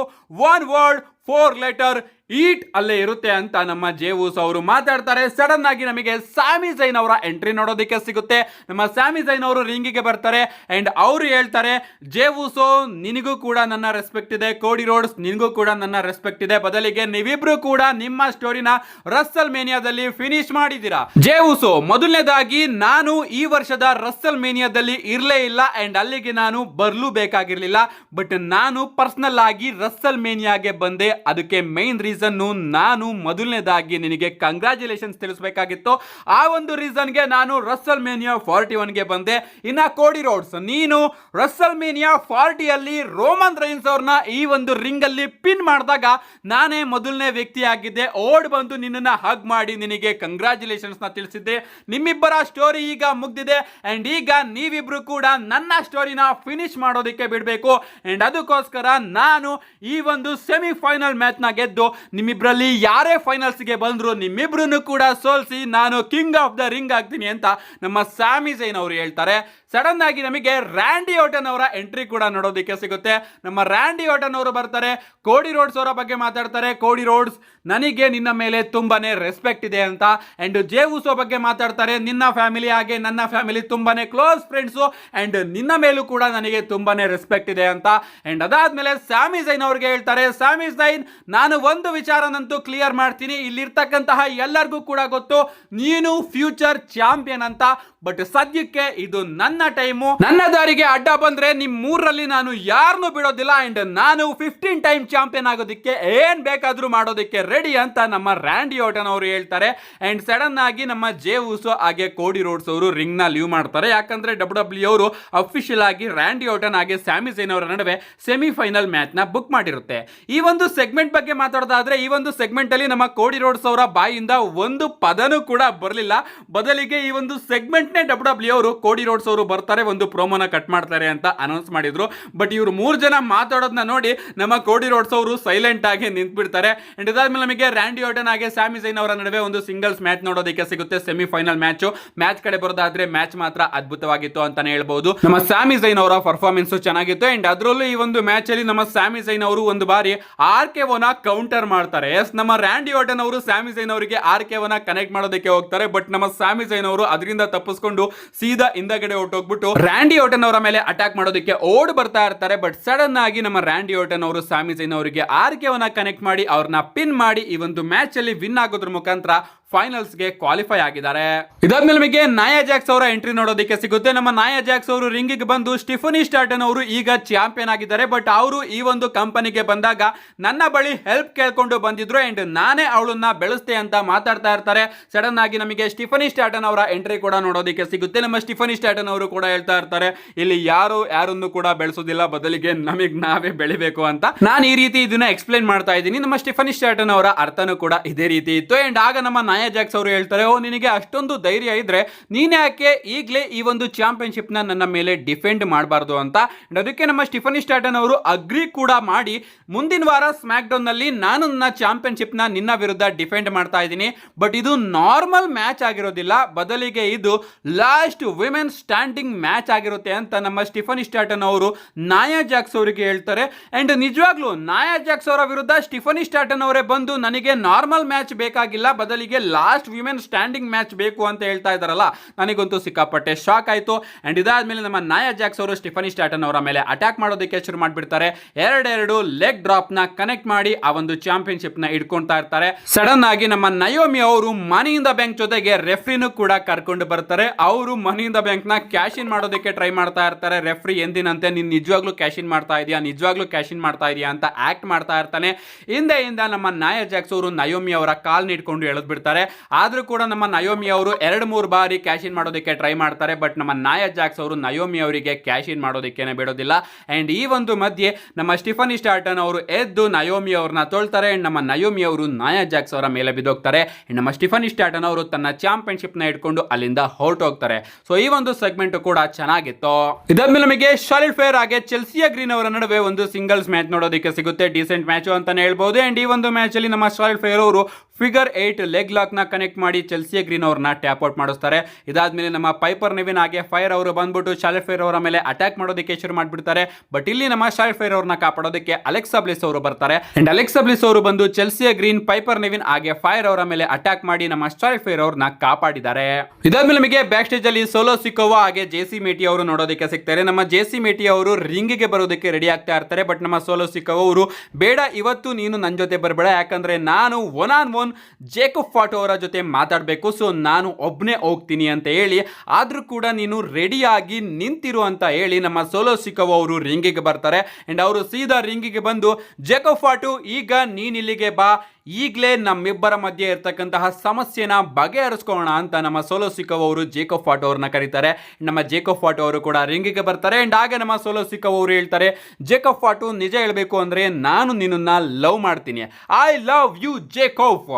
one word four letter it ಅಲ್ಲೇ ಇರುತ್ತೆ ಅಂತ ನಮ್ಮ ಜೇವೂಸ್ ಅವರು ಮಾತಾಡ್ತಾರೆ. ಸಡನ್ ಆಗಿ ನಮಗೆ ಸ್ಯಾಮಿ ಜೈನ್ ಅವರ ಎಂಟ್ರಿ ನೋಡೋದಕ್ಕೆ ಸಿಗುತ್ತೆ. ನಮ್ಮ ಸ್ಯಾಮಿ ಜೈನ್ ಅವರು ರಿಂಗಿಗೆ ಬರ್ತಾರೆ ಅಂಡ್ ಅವರು ಹೇಳ್ತಾರೆ, ಜೇವೂಸೋ, ನಿನಗೂ ಕೂಡ ನನ್ನ ರೆಸ್ಪೆಕ್ಟ್ ಇದೆ. ಕೋಡಿ ರೋಡ್ಸ್, ನಿನಗೂ ಕೂಡ ನನ್ನ ರೆಸ್ಪೆಕ್ಟ್ ಇದೆ. ಬದಲಿಗೆ ನೀವಿಬ್ರು ಕೂಡ ನಿಮ್ಮ ಸ್ಟೋರಿನ ರಸ್ಸಲ್ ಮೇನಿಯಾದಲ್ಲಿ ಫಿನಿಶ್ ಮಾಡಿದ್ದೀರಾ? ಜೇವೂಸೋ, ಮೊದಲನೇದಾಗಿ ನಾನು ಈ ವರ್ಷದ ರಸ್ಸಲ್ ಮೇನಿಯಾದಲ್ಲಿ ಇರಲೇ ಇಲ್ಲ ಅಂಡ್ ಅಲ್ಲಿಗೆ ನಾನು ಬರ್ಲೂ ಬೇಕಾಗಿರಲಿಲ್ಲ. ಬಟ್ ನಾನು ಪರ್ಸನಲ್ ಆಗಿ ರಸ್ಸಲ್ ಮೇನಿಯಾಗೆ ಬಂದೆ. ಅದಕ್ಕೆ ಮೈನ್ ರೀಸನ್ ನಾನು ಮೊದಲನೇದಾಗಿ ನಿನಗೆ ಕಂಗ್ರ್ಯಾಚುಲೇಷನ್ಸ್ ತಿಳಿಸಬೇಕಾಗಿತ್ತು. ಆ ಒಂದು ರೀಸನ್ಗೆ ನಾನು ರಸ್ಸಲ್ ಮೇನಿಯಾ ಫಾರ್ಟಿ ಒನ್ಗೆ ಬಂದೆ. ಇನ್ನ ಕೋಡಿ ರೋಡ್ಸ್ ನೀನು ರಸ್ಸಲ್ ಮೇನಿಯಾ ಫಾರ್ಟಿಯಲ್ಲಿ ರೋಮನ್ ರೈನ್ಸ್ ಅವ್ರನ್ನ ಈ ಒಂದು ರಿಂಗ್ ಅಲ್ಲಿ ಪಿನ್ ಮಾಡಿದಾಗ ನಾನೇ ಮೊದಲನೇ ವ್ಯಕ್ತಿ ಆಗಿದ್ದೆ ಓಡ್ ಬಂದು ನಿನ್ನನ್ನು ಹಗ್ ಮಾಡಿ ನಿನಗೆ ಕಂಗ್ರ್ಯಾಚುಲೇಷನ್ಸ್ನ ತಿಳಿಸಿದ್ದೆ. ನಿಮ್ಮಿಬ್ಬರ ಸ್ಟೋರಿ ಈಗ ಮುಗ್ದಿದೆ. ಅಂಡ್ ಈಗ ನೀವಿಬ್ರು ಕೂಡ ನನ್ನ ಸ್ಟೋರಿನ ಫಿನಿಶ್ ಮಾಡೋದಕ್ಕೆ ಬಿಡಬೇಕು. ಅಂಡ್ ಅದಕ್ಕೋಸ್ಕರ ನಾನು ಈ ಒಂದು ಸೆಮಿಫೈನಲ್ ಮ್ಯಾಚ್ನ ಗೆದ್ದು ನಿಮ್ಮಿಬ್ರಲ್ಲಿ ಯಾರೇ ಫೈನಲ್ಸ್ಗೆ ಬಂದರೂ ನಿಮ್ಮಿಬ್ರು ಕೂಡ ಸೋಲ್ಸಿ ನಾನು ಕಿಂಗ್ ಆಫ್ ದ ರಿಂಗ್ ಆಗ್ತೀನಿ ಅಂತ ನಮ್ಮ ಸ್ಯಾಮಿ ಜೈನ್ ಅವರು ಹೇಳ್ತಾರೆ. ಸಡನ್ ಆಗಿ ನಮಗೆ ರ್ಯಾಂಡಿ ಓಟನ್ ಅವರ ಎಂಟ್ರಿ ಕೂಡ ನೋಡೋದಕ್ಕೆ ಸಿಗುತ್ತೆ. ನಮ್ಮ ರ್ಯಾಂಡಿ ಓಟನ್ ಅವರು ಬರ್ತಾರೆ. ಕೋಡಿ ರೋಡ್ಸ್ ಅವರ ಬಗ್ಗೆ ಮಾತಾಡ್ತಾರೆ. ಕೋಡಿ ರೋಡ್ಸ್ ನನಗೆ ನಿನ್ನ ಮೇಲೆ ತುಂಬಾನೇ ರೆಸ್ಪೆಕ್ಟ್ ಇದೆ ಅಂತ. ಅಂಡ್ ಜೇ ಉಸೋ ಬಗ್ಗೆ ಮಾತಾಡ್ತಾರೆ. ನಿನ್ನ ಫ್ಯಾಮಿಲಿ ಹಾಗೆ ನನ್ನ ಫ್ಯಾಮಿಲಿ ತುಂಬಾನೇ ಕ್ಲೋಸ್ ಫ್ರೆಂಡ್ಸು ಅಂಡ್ ನಿನ್ನ ಮೇಲೂ ಕೂಡ ನನಗೆ ತುಂಬಾನೇ ರೆಸ್ಪೆಕ್ಟ್ ಇದೆ ಅಂತ. ಅಂಡ್ ಅದಾದ್ಮೇಲೆ ಸ್ಯಾಮಿ ಜೈನ್ ಅವ್ರಿಗೆ ಹೇಳ್ತಾರೆ. ಸ್ಯಾಮಿ ಜೈನ್, ನಾನು ಒಂದು ವಿಚಾರನಂತೂ ಕ್ಲಿಯರ್ ಮಾಡ್ತೀನಿ. ಇಲ್ಲಿರ್ತಕ್ಕಂತಹ ಎಲ್ಲರಿಗೂ ಕೂಡ ಗೊತ್ತು, ನೀನು ಫ್ಯೂಚರ್ ಚಾಂಪಿಯನ್ ಅಂತ. ಬಟ್ ಸದ್ಯಕ್ಕೆ ಇದು ನನ್ನ ಟೈಮು ನನ್ನ ದಾರಿಗೆ ಅಡ್ಡ ಬಂದ್ರೆ ನಿಮ್ ಮೂರರಲ್ಲಿ ನಾನು ಯಾರನ್ನು ಬಿಡೋದಿಲ್ಲ. ಅಂಡ್ ನಾನು ಫಿಫ್ಟೀನ್ ಟೈಮ್ ಚಾಂಪಿಯನ್ ಆಗೋದಕ್ಕೆ ಏನ್ ಬೇಕಾದ್ರೂ ಮಾಡೋದಕ್ಕೆ ರೆಡಿ ಅಂತ ನಮ್ಮ ರ್ಯಾಂಡಿ ಓಟನ್ ಅವರು ಹೇಳ್ತಾರೆ. ಅಂಡ್ ಸಡನ್ ಆಗಿ ನಮ್ಮ ಜೇ ಉಸೋ ಹಾಗೆ ಕೋಡಿ ರೋಡ್ಸ್ ಅವರು ರಿಂಗ್ನ ಲೀವ್ ಮಾಡ್ತಾರೆ. ಯಾಕಂದ್ರೆ ಡಬ್ಲ್ಯೂ ಡಬ್ಲ್ಯೂ ಅವರು ಅಫಿಷಿಯಲ್ ಆಗಿ ರ್ಯಾಂಡಿ ಓಟನ್ ಹಾಗೆ ಸ್ಯಾಮಿ ಸೈನ್ ಅವರ ನಡುವೆ ಸೆಮಿಫೈನಲ್ ಮ್ಯಾಚ್ನ ಬುಕ್ ಮಾಡಿರುತ್ತೆ. ಈ ಒಂದು ಸೆಗ್ಮೆಂಟ್ ಬಗ್ಗೆ ಮಾತಾಡೋದಾದ್ರೆ ಈ ಒಂದು ಸೆಗ್ಮೆಂಟ್ ಅಲ್ಲಿ ನಮ್ಮ ಕೋಡಿ ರೋಡ್ಸ್ ಅವರ ಬಾಯಿಂದ ಒಂದು ಪದನೂ ಕೂಡ ಬರಲಿಲ್ಲ. ಬದಲಿಗೆ ಈ ಒಂದು ಸೆಗ್ಮೆಂಟ್ ನೇ ಡಬ್ಲ್ಯೂ ಡಬ್ಲ್ಯೂ ಅವರು ಕೋಡಿ ರೋಡ್ಸ್ ಅವರು ಬರ್ತಾರೆ, ಒಂದು ಪ್ರೋಮೋನ ಕಟ್ ಮಾಡ್ತಾರೆ ಅಂತ ಅನೌನ್ಸ್ ಮಾಡಿದ್ರು. ಬಟ್ ಇವರು ಮೂರು ಜನ ಮಾತಾಡೋದನ್ನ ನೋಡಿ ನಮ್ಮ ಕೋಡಿ ರೋಡ್ಸ್ ಅವರು ಸೈಲೆಂಟ್ ಆಗಿ ನಿಂತ್ಬಿಡ್ತಾರೆ. ಅಂಡ್ ಇದಾದ್ಮೇಲೆ ನಮಗೆ ರ್ಯಾಂಡಿ ಓಟನ್ ಹಾಗೆ ಸ್ಯಾಮಿ ಜೈನ್ ಅವರ ನಡುವೆ ಒಂದು ಸಿಂಗಲ್ಸ್ ಮ್ಯಾಚ್ ನೋಡೋದಕ್ಕೆ ಸಿಗುತ್ತೆ ಸೆಮಿಫೈನಲ್ ಮ್ಯಾಚ್ ಮ್ಯಾಚ್ ಕಡೆ ಬರೋದಾದ್ರೆ ಮ್ಯಾಚ್ ಮಾತ್ರ ಅದ್ಭುತವಾಗಿತ್ತು ಅಂತಾನೆ ಹೇಳ್ಬಹುದು ನಮ್ಮ ಸ್ಯಾಮಿ ಜೈನ್ ಅವರ ಪರ್ಫಾರ್ಮೆನ್ಸ್ ಚೆನ್ನಾಗಿತ್ತು. ಅಂಡ್ ಅದರಲ್ಲೂ ಈ ಒಂದು ಮ್ಯಾಚ್ ಅಲ್ಲಿ ನಮ್ಮ ಸ್ಯಾಮಿ ಜೈನ್ ಅವರು ಒಂದು ಬಾರಿ ಆರ್ ಕೆ ಒನ ಕೌಂಟರ್ ಮಾಡ್ತಾರೆ. ಎಸ್ ನಮ್ಮ ರ್ಯಾಂಡಿ ಓಟನ್ ಅವರು ಸ್ಯಾಮಿ ಜೈನ್ ಅವರಿಗೆ ಆರ್ ಕೆ ಒನ ಕನೆಕ್ಟ್ ಮಾಡೋದಕ್ಕೆ ಹೋಗ್ತಾರೆ. ಬಟ್ ನಮ್ಮ ಸ್ಯಾಮಿ ಜೈನ್ ಅವರು ಅದರಿಂದ ತಪ್ಪಿಸ್ಕೊಂಡು ಸೀದಾ ಹಿಂದಗಡೆ ಹೊಟ್ಟೋಗ್ಬಿಟ್ಟು ರ್ಯಾಂಡಿ ಓಟನ್ ಅವರ ಮೇಲೆ ಅಟ್ಯಾಕ್ ಮಾಡೋದಕ್ಕೆ ಓಡ್ ಬರ್ತಾ ಇರ್ತಾರೆ. ಬಟ್ ಸಡನ್ ಆಗಿ ನಮ್ಮ ರ್ಯಾಂಡಿ ಓಟನ್ ಅವರು ಸ್ಯಾಮಿ ಜೈನ್ ಅವರಿಗೆ ಆರ್ ಕೆ ಒನ ಕನೆಕ್ಟ್ ಮಾಡಿ ಅವ್ರನ್ನ ಪಿನ್ ಮಾಡಿ ಈ ಒಂದು ಮ್ಯಾಚ್ ಅಲ್ಲಿ ವಿನ್ ಆಗೋದ್ರ ಮುಖಾಂತರ ಫೈನಲ್ಸ್ಗೆ ಕ್ವಾಲಿಫೈ ಆಗಿದ್ದಾರೆ. ಇದಾದ್ಮೇಲೆ ನಮಗೆ ನಾಯಾ ಜಾಕ್ಸ್ ಅವರ ಎಂಟ್ರಿ ನೋಡೋದಕ್ಕೆ ಸಿಗುತ್ತೆ. ನಮ್ಮ ನಾಯಾ ಜಾಕ್ಸ್ ಅವರು ರಿಂಗಿಗೆ ಬಂದು ಸ್ಟಿಫನಿ ಸ್ಟಾರ್ಟನ್ ಅವರು ಈಗ ಚಾಂಪಿಯನ್ ಆಗಿದ್ದಾರೆ. ಬಟ್ ಅವರು ಈ ಒಂದು ಕಂಪನಿಗೆ ಬಂದಾಗ ನನ್ನ ಬಳಿ ಹೆಲ್ಪ್ ಕೇಳ್ಕೊಂಡು ಬಂದಿದ್ರು ಅಂಡ್ ನಾನೇ ಅವಳನ್ನ ಬೆಳೆಸ್ತೆ ಅಂತ ಮಾತಾಡ್ತಾ ಇರ್ತಾರೆ. ಸಡನ್ ಆಗಿ ನಮಗೆ ಸ್ಟಿಫನಿ ಸ್ಟಾರ್ಟನ್ ಅವರ ಎಂಟ್ರಿ ಕೂಡ ನೋಡೋದಕ್ಕೆ ಸಿಗುತ್ತೆ. ನಮ್ಮ ಸ್ಟಿಫನಿ ಸ್ಟಾರ್ಟನ್ ಅವರು ಕೂಡ ಹೇಳ್ತಾ ಇರ್ತಾರೆ, ಇಲ್ಲಿ ಯಾರು ಯಾರನ್ನು ಕೂಡ ಬೆಳೆಸೋದಿಲ್ಲ. ಬದಲಿಗೆ ನಮಗೆ ನಾವೇ ಬೆಳಿಬೇಕು ಅಂತ. ನಾನು ಈ ರೀತಿ ಇದನ್ನ ಎಕ್ಸ್ಪ್ಲೈನ್ ಮಾಡ್ತಾ ಇದ್ದೀನಿ. ನಮ್ಮ ಸ್ಟಿಫನಿ ಸ್ಟಾರ್ಟನ್ ಅವರ ಅರ್ಥನೂ ಕೂಡ ಇದೇ ರೀತಿ ಇತ್ತು. ಅಂಡ್ ಆಗ ನಮ್ಮ ಜಾಕ್ಸ್ ಅವರು ಹೇಳ್ತಾರೆ, ಓ, ನಿನಗೆ ಅಷ್ಟೊಂದು ಧೈರ್ಯ ಇದ್ರೆ ನೀನ್ಯಾಕೆ ಈಗಲೇ ಈ ಒಂದು ಚಾಂಪಿಯನ್ಶಿಪ್ನ ನನ್ನ ಮೇಲೆ ಡಿಫೆಂಡ್ ಮಾಡಬಾರ್ದು ಅಂತ? ಅದಕ್ಕೆ ನಮ್ಮ ಸ್ಟಿಫನಿ ಸ್ಟಾರ್ಟನ್ ಅವರು ಅಗ್ರಿ ಕೂಡ ಮಾಡಿ, ಮುಂದಿನ ವಾರ ಸ್ಮ್ಯಾಕ್ ಡೌನ್ನಲ್ಲಿ ನಾನು ನನ್ನ ಚಾಂಪಿಯನ್ಶಿಪ್ನ ನಿನ್ನ ವಿರುದ್ಧ ಡಿಫೆಂಡ್ ಮಾಡ್ತಾ ಇದ್ದೀನಿ. ಬಟ್ ಇದು ನಾರ್ಮಲ್ ಮ್ಯಾಚ್ ಆಗಿರೋದಿಲ್ಲ. ಬದಲಿಗೆ ಇದು ಲಾಸ್ಟ್ ವಿಮೆನ್ ಸ್ಟ್ಯಾಂಡಿಂಗ್ ಮ್ಯಾಚ್ ಆಗಿರುತ್ತೆ ಅಂತ ನಮ್ಮ ಸ್ಟಿಫನ್ ಸ್ಟಾರ್ಟನ್ ಅವರು ನಾಯಾ ಜಾಕ್ಸ್ ಅವರಿಗೆ ಹೇಳ್ತಾರೆ. ಅಂಡ್ ನಿಜವಾಗ್ಲೂ ನಾಯಾ ಜಾಕ್ಸ್ ಅವರ ವಿರುದ್ಧ ಸ್ಟಿಫನಿ ಸ್ಟಾರ್ಟನ್ ಅವರೇ ಬಂದು, ನನಗೆ ನಾರ್ಮಲ್ ಮ್ಯಾಚ್ ಬೇಕಾಗಿಲ್ಲ. ಬದಲಿಗೆ ಲಾಸ್ಟ್ ವಿಮೆನ್ ಸ್ಟ್ಯಾಂಡಿಂಗ್ ಮ್ಯಾಚ್ ಬೇಕು ಅಂತ ಹೇಳ್ತಾ ಇದ್ದಾರಲ್ಲ, ನನಗಂತೂ ಸಿಕ್ಕಾಪಟ್ಟೆ ಶಾಕ್ ಆಯಿತು. ಆ್ಯಂಡ್ ಇದಾದ್ಮೇಲೆ ನಮ್ಮ ನಾಯಾ ಜಾಕ್ಸ್ ಅವರು, ಸ್ಟಿಫನಿ ಸ್ಟ್ಯಾಟನ್ ಅವರ ಮೇಲೆ ಅಟ್ಯಾಕ್ ಮಾಡೋದಕ್ಕೆ ಶುರು ಮಾಡಿಬಿಡ್ತಾರೆ. ಎರಡೆರಡು ಲೆಗ್ ಡ್ರಾಪ್ನ ಕನೆಕ್ಟ್ ಮಾಡಿ ಆ ಒಂದು ಚಾಂಪಿಯನ್ಶಿಪ್ನ ನ ಇಟ್ಕೊಂತಾ ಇರ್ತಾರೆ. ಸಡನ್ ಆಗಿ ನಮ್ಮ ನಯೋಮಿ ಅವರು ಮನಿಯಿಂದ ಬ್ಯಾಂಕ್ ಜೊತೆಗೆ ರೆಫ್ರಿನೂ ಕೂಡ ಕರ್ಕೊಂಡು ಬರ್ತಾರೆ. ಅವರು ಮನಿಯಿಂದ ಬ್ಯಾಂಕ್ನ ಕ್ಯಾಶ್ ಇನ್ ಮಾಡೋದಕ್ಕೆ ಟ್ರೈ ಮಾಡ್ತಾ ಇರ್ತಾರೆ. ರೆಫ್ರಿ ಎಂದಿನಂತೆ, ನೀನು ನಿಜವಾಗ್ಲೂ ಕ್ಯಾಶ್ ಇನ್ ಮಾಡ್ತಾ ಇದೆಯಾ? ನಿಜವಾಗ್ಲೂ ಕ್ಯಾಶ್ ಇನ್ ಮಾಡ್ತಾ ಇದೆಯಾ ಅಂತ ಆಕ್ಟ್ ಮಾಡ್ತಾ ಇರ್ತಾನೆ. ಹಿಂದೆಯಿಂದ ನಮ್ಮ ನಾಯ ಜಾಕ್ಸ್ ಅವರು ನಯೋಮಿ ಅವರ ಕಾಲ್ ನೀಡ್ಕೊಂಡು ಎಳೆದ್ ಬಿಡ್ತಾರೆ ಆದರೂ ಕೂಡ ನಮ್ಮ ನಯೋಮಿ ಅವರು ಎರಡು ಮೂರು ಬಾರಿ ಕ್ಯಾಶ್ ಇನ್ ಮಾಡೋದಕ್ಕೆ ಟ್ರೈ ಮಾಡ್ತಾರೆ ಬಟ್ ನಮ್ಮ ನಾಯ ಜಾಕ್ಸ್ ಅವರು ನಯೋಮಿ ಅವರಿಗೆ ಕ್ಯಾಶ್ ಇನ್ ಮಾಡೋದಕ್ಕೇನೆ ಬಿಡೋದಿಲ್ಲ. ಆ್ಯಂಡ್ ಈ ಒಂದು ಮಧ್ಯೆ ನಮ್ಮ ಸ್ಟಿಫನಿ ಸ್ಟಾರ್ಟನ್ ಅವರು ಎದ್ದು ನಯೋಮಿ ಅವ್ರನ್ನ ತೊಳ್ತಾರೆ ಆ್ಯಂಡ್ ನಮ್ಮ ನಯೋಮಿ ಅವರು ನಾಯ ಜಾಕ್ಸ್ ಅವರ ಮೇಲೆ ಬಿದ್ದೋಗ್ತಾರೆ. ಆ್ಯಂಡ್ ನಮ್ಮ ಸ್ಟಿಫನಿ ಸ್ಟಾರ್ಟನ್ ಅವರು ತನ್ನ ಚಾಂಪಿಯನ್ಶಿಪ್ನ ಇಟ್ಕೊಂಡು ಅಲ್ಲಿಂದ ಹೊರಟೋಗ್ತಾರೆ. ಸೊ ಈ ಒಂದು ಸೆಗ್ಮೆಂಟ್ ಕೂಡ ಚೆನ್ನಾಗಿತ್ತು. ಇದಾದ್ಮೇಲೆ ನಮಗೆ ಶಾಲಿಡ್ ಫೇರ್ ಹಾಗೆ ಚೆಲ್ಸಿಯಾ ಗ್ರೀನ್ ಅವರ ನಡುವೆ ಒಂದು ಸಿಂಗಲ್ಸ್ ಮ್ಯಾಚ್ ನೋಡೋದಕ್ಕೆ ಸಿಗುತ್ತೆ. ಡೀಸೆಂಟ್ ಮ್ಯಾಚ್ ಅಂತಾನೆ ಹೇಳ್ಬೋದು. ಅಂಡ್ ಈ ಒಂದು ಮ್ಯಾಚ್ ಅಲ್ಲಿ ನಮ್ಮ ಶಾಲಿಡ್ ಫೇರ್ ಅವರು ಫಿಗರ್ ಏಟ್ ಲೆಗ್ ಲಾಕ್ನ ಕನೆಕ್ಟ್ ಮಾಡಿ ಚೆಲ್ಸಿಯ ಗ್ರೀನ್ ಅವ್ರನ್ನ ಟ್ಯಾಪ್ ಔಟ್ ಮಾಡಿಸ್ತಾರೆ. ಇದಾದ್ಮೇಲೆ ನಮ್ಮ ಪೈಪರ್ ನೆವಿನ್ ಹಾಗೆ ಫೈರ್ ಅವರು ಬಂದ್ಬಿಟ್ಟು ಶಾಲೆಟ್ ಫೈರ್ ಅವರ ಮೇಲೆ ಅಟ್ಯಾಕ್ ಮಾಡೋದಕ್ಕೆ ಶುರು ಮಾಡಿಬಿಡ್ತಾರೆ. ಬಟ್ ಇಲ್ಲಿ ನಮ್ಮ ಶಾಲೆಟ್ ಫೈರ್ ಅವ್ರನ್ನ ಕಾಪಾಡೋದಕ್ಕೆ ಅಲೆಕ್ಸಾ ಬ್ಲಿಸ್ ಅವರು ಬರ್ತಾರೆ. ಅಂಡ್ ಅಲೆಕ್ಸಾ ಬ್ಲಿಸ್ ಅವರು ಬಂದು ಚೆಲ್ಸಿಯ ಗ್ರೀನ್ ಪೈಪರ್ ನೆವಿನ್ ಹಾಗೆ ಫೈರ್ ಅವರ ಮೇಲೆ ಅಟ್ಯಾಕ್ ಮಾಡಿ ನಮ್ಮ ಶಾಲೆಟ್ ಫೈರ್ ಅವ್ರನ್ನ ಕಾಪಾಡಿದ್ದಾರೆ. ಇದಾದ್ಮೇಲೆ ನಮಗೆ ಬ್ಯಾಕ್ ಸ್ಟೇಜ್ ಅಲ್ಲಿ ಸೋಲೋ ಸಿಕ್ಕೋ ಹಾಗೆ ಜೆ ಸಿ ಮೇಟಿ ಅವರು ನೋಡೋದಕ್ಕೆ ಸಿಗ್ತಾರೆ. ನಮ್ಮ ಜೆ ಸಿ ಮೇಟಿ ಅವರು ರಿಂಗಿಗೆ ಬರೋದಕ್ಕೆ ರೆಡಿ ಆಗ್ತಾ ಇರ್ತಾರೆ. ಬಟ್ ನಮ್ಮ ಸೋಲೋ ಸಿಕ್ಕೋ ಅವರು ಬೇಡ, ಇವತ್ತು ನೀನು ನನ್ನ ಜೊತೆ ಬರಬೇಡ. ಯಾಕಂದ್ರೆ ನಾನು one on one Jacob Fatu ಅವರ ಜೊತೆ ಮಾತಾಡಬೇಕು. ಸೊ ನಾನು ಒಬ್ಬನೇ ಹೋಗ್ತೀನಿ ಅಂತ ಹೇಳಿ, ಆದರೂ ಕೂಡ ನೀನು ರೆಡಿಯಾಗಿ ನಿಂತಿರು ಅಂತ ಹೇಳಿ ನಮ್ಮ ಸೋಲೋ ಸಿಕ್ಕವ್ ಅವರು ರಿಂಗಿಗೆ ಬರ್ತಾರೆ. ಆ್ಯಂಡ್ ಅವರು ಸೀದಾ ರಿಂಗಿಗೆ ಬಂದು, ಜೇಕಬ್ ಫಾಟು, ಈಗ ನೀನಿಲ್ಲಿಗೆ ಬಾ ಈಗಲೇ ನಮ್ಮಿಬ್ಬರ ಮಧ್ಯೆ ಇರತಕ್ಕಂತಹ ಸಮಸ್ಯೆನ ಬಗೆಹರಿಸ್ಕೋಣ ಅಂತ ನಮ್ಮ ಸೋಲೋ ಸಿಕ್ಕವ್ ಅವರು ಜೇಕಬ್ ಫಾಟೋ ಅವ್ರನ್ನ ಕರೀತಾರೆ. ನಮ್ಮ ಜೇಕಬ್ ಫಾಟೋ ಅವರು ಕೂಡ ರಿಂಗಿಗೆ ಬರ್ತಾರೆ. ಅಂಡ್ ಹಾಗೆ ನಮ್ಮ ಸೋಲೋ ಸಿಕ್ಕವ್ ಅವರು ಹೇಳ್ತಾರೆ, ಜೇಕಬ್ ಫಾಟು, ನಿಜ ಹೇಳಬೇಕು ಅಂದರೆ ನಾನು ನಿನ್ನನ್ನ ಲವ್ ಮಾಡ್ತೀನಿ. ಐ ಲವ್ ಯು ಜೇಕೋಫ್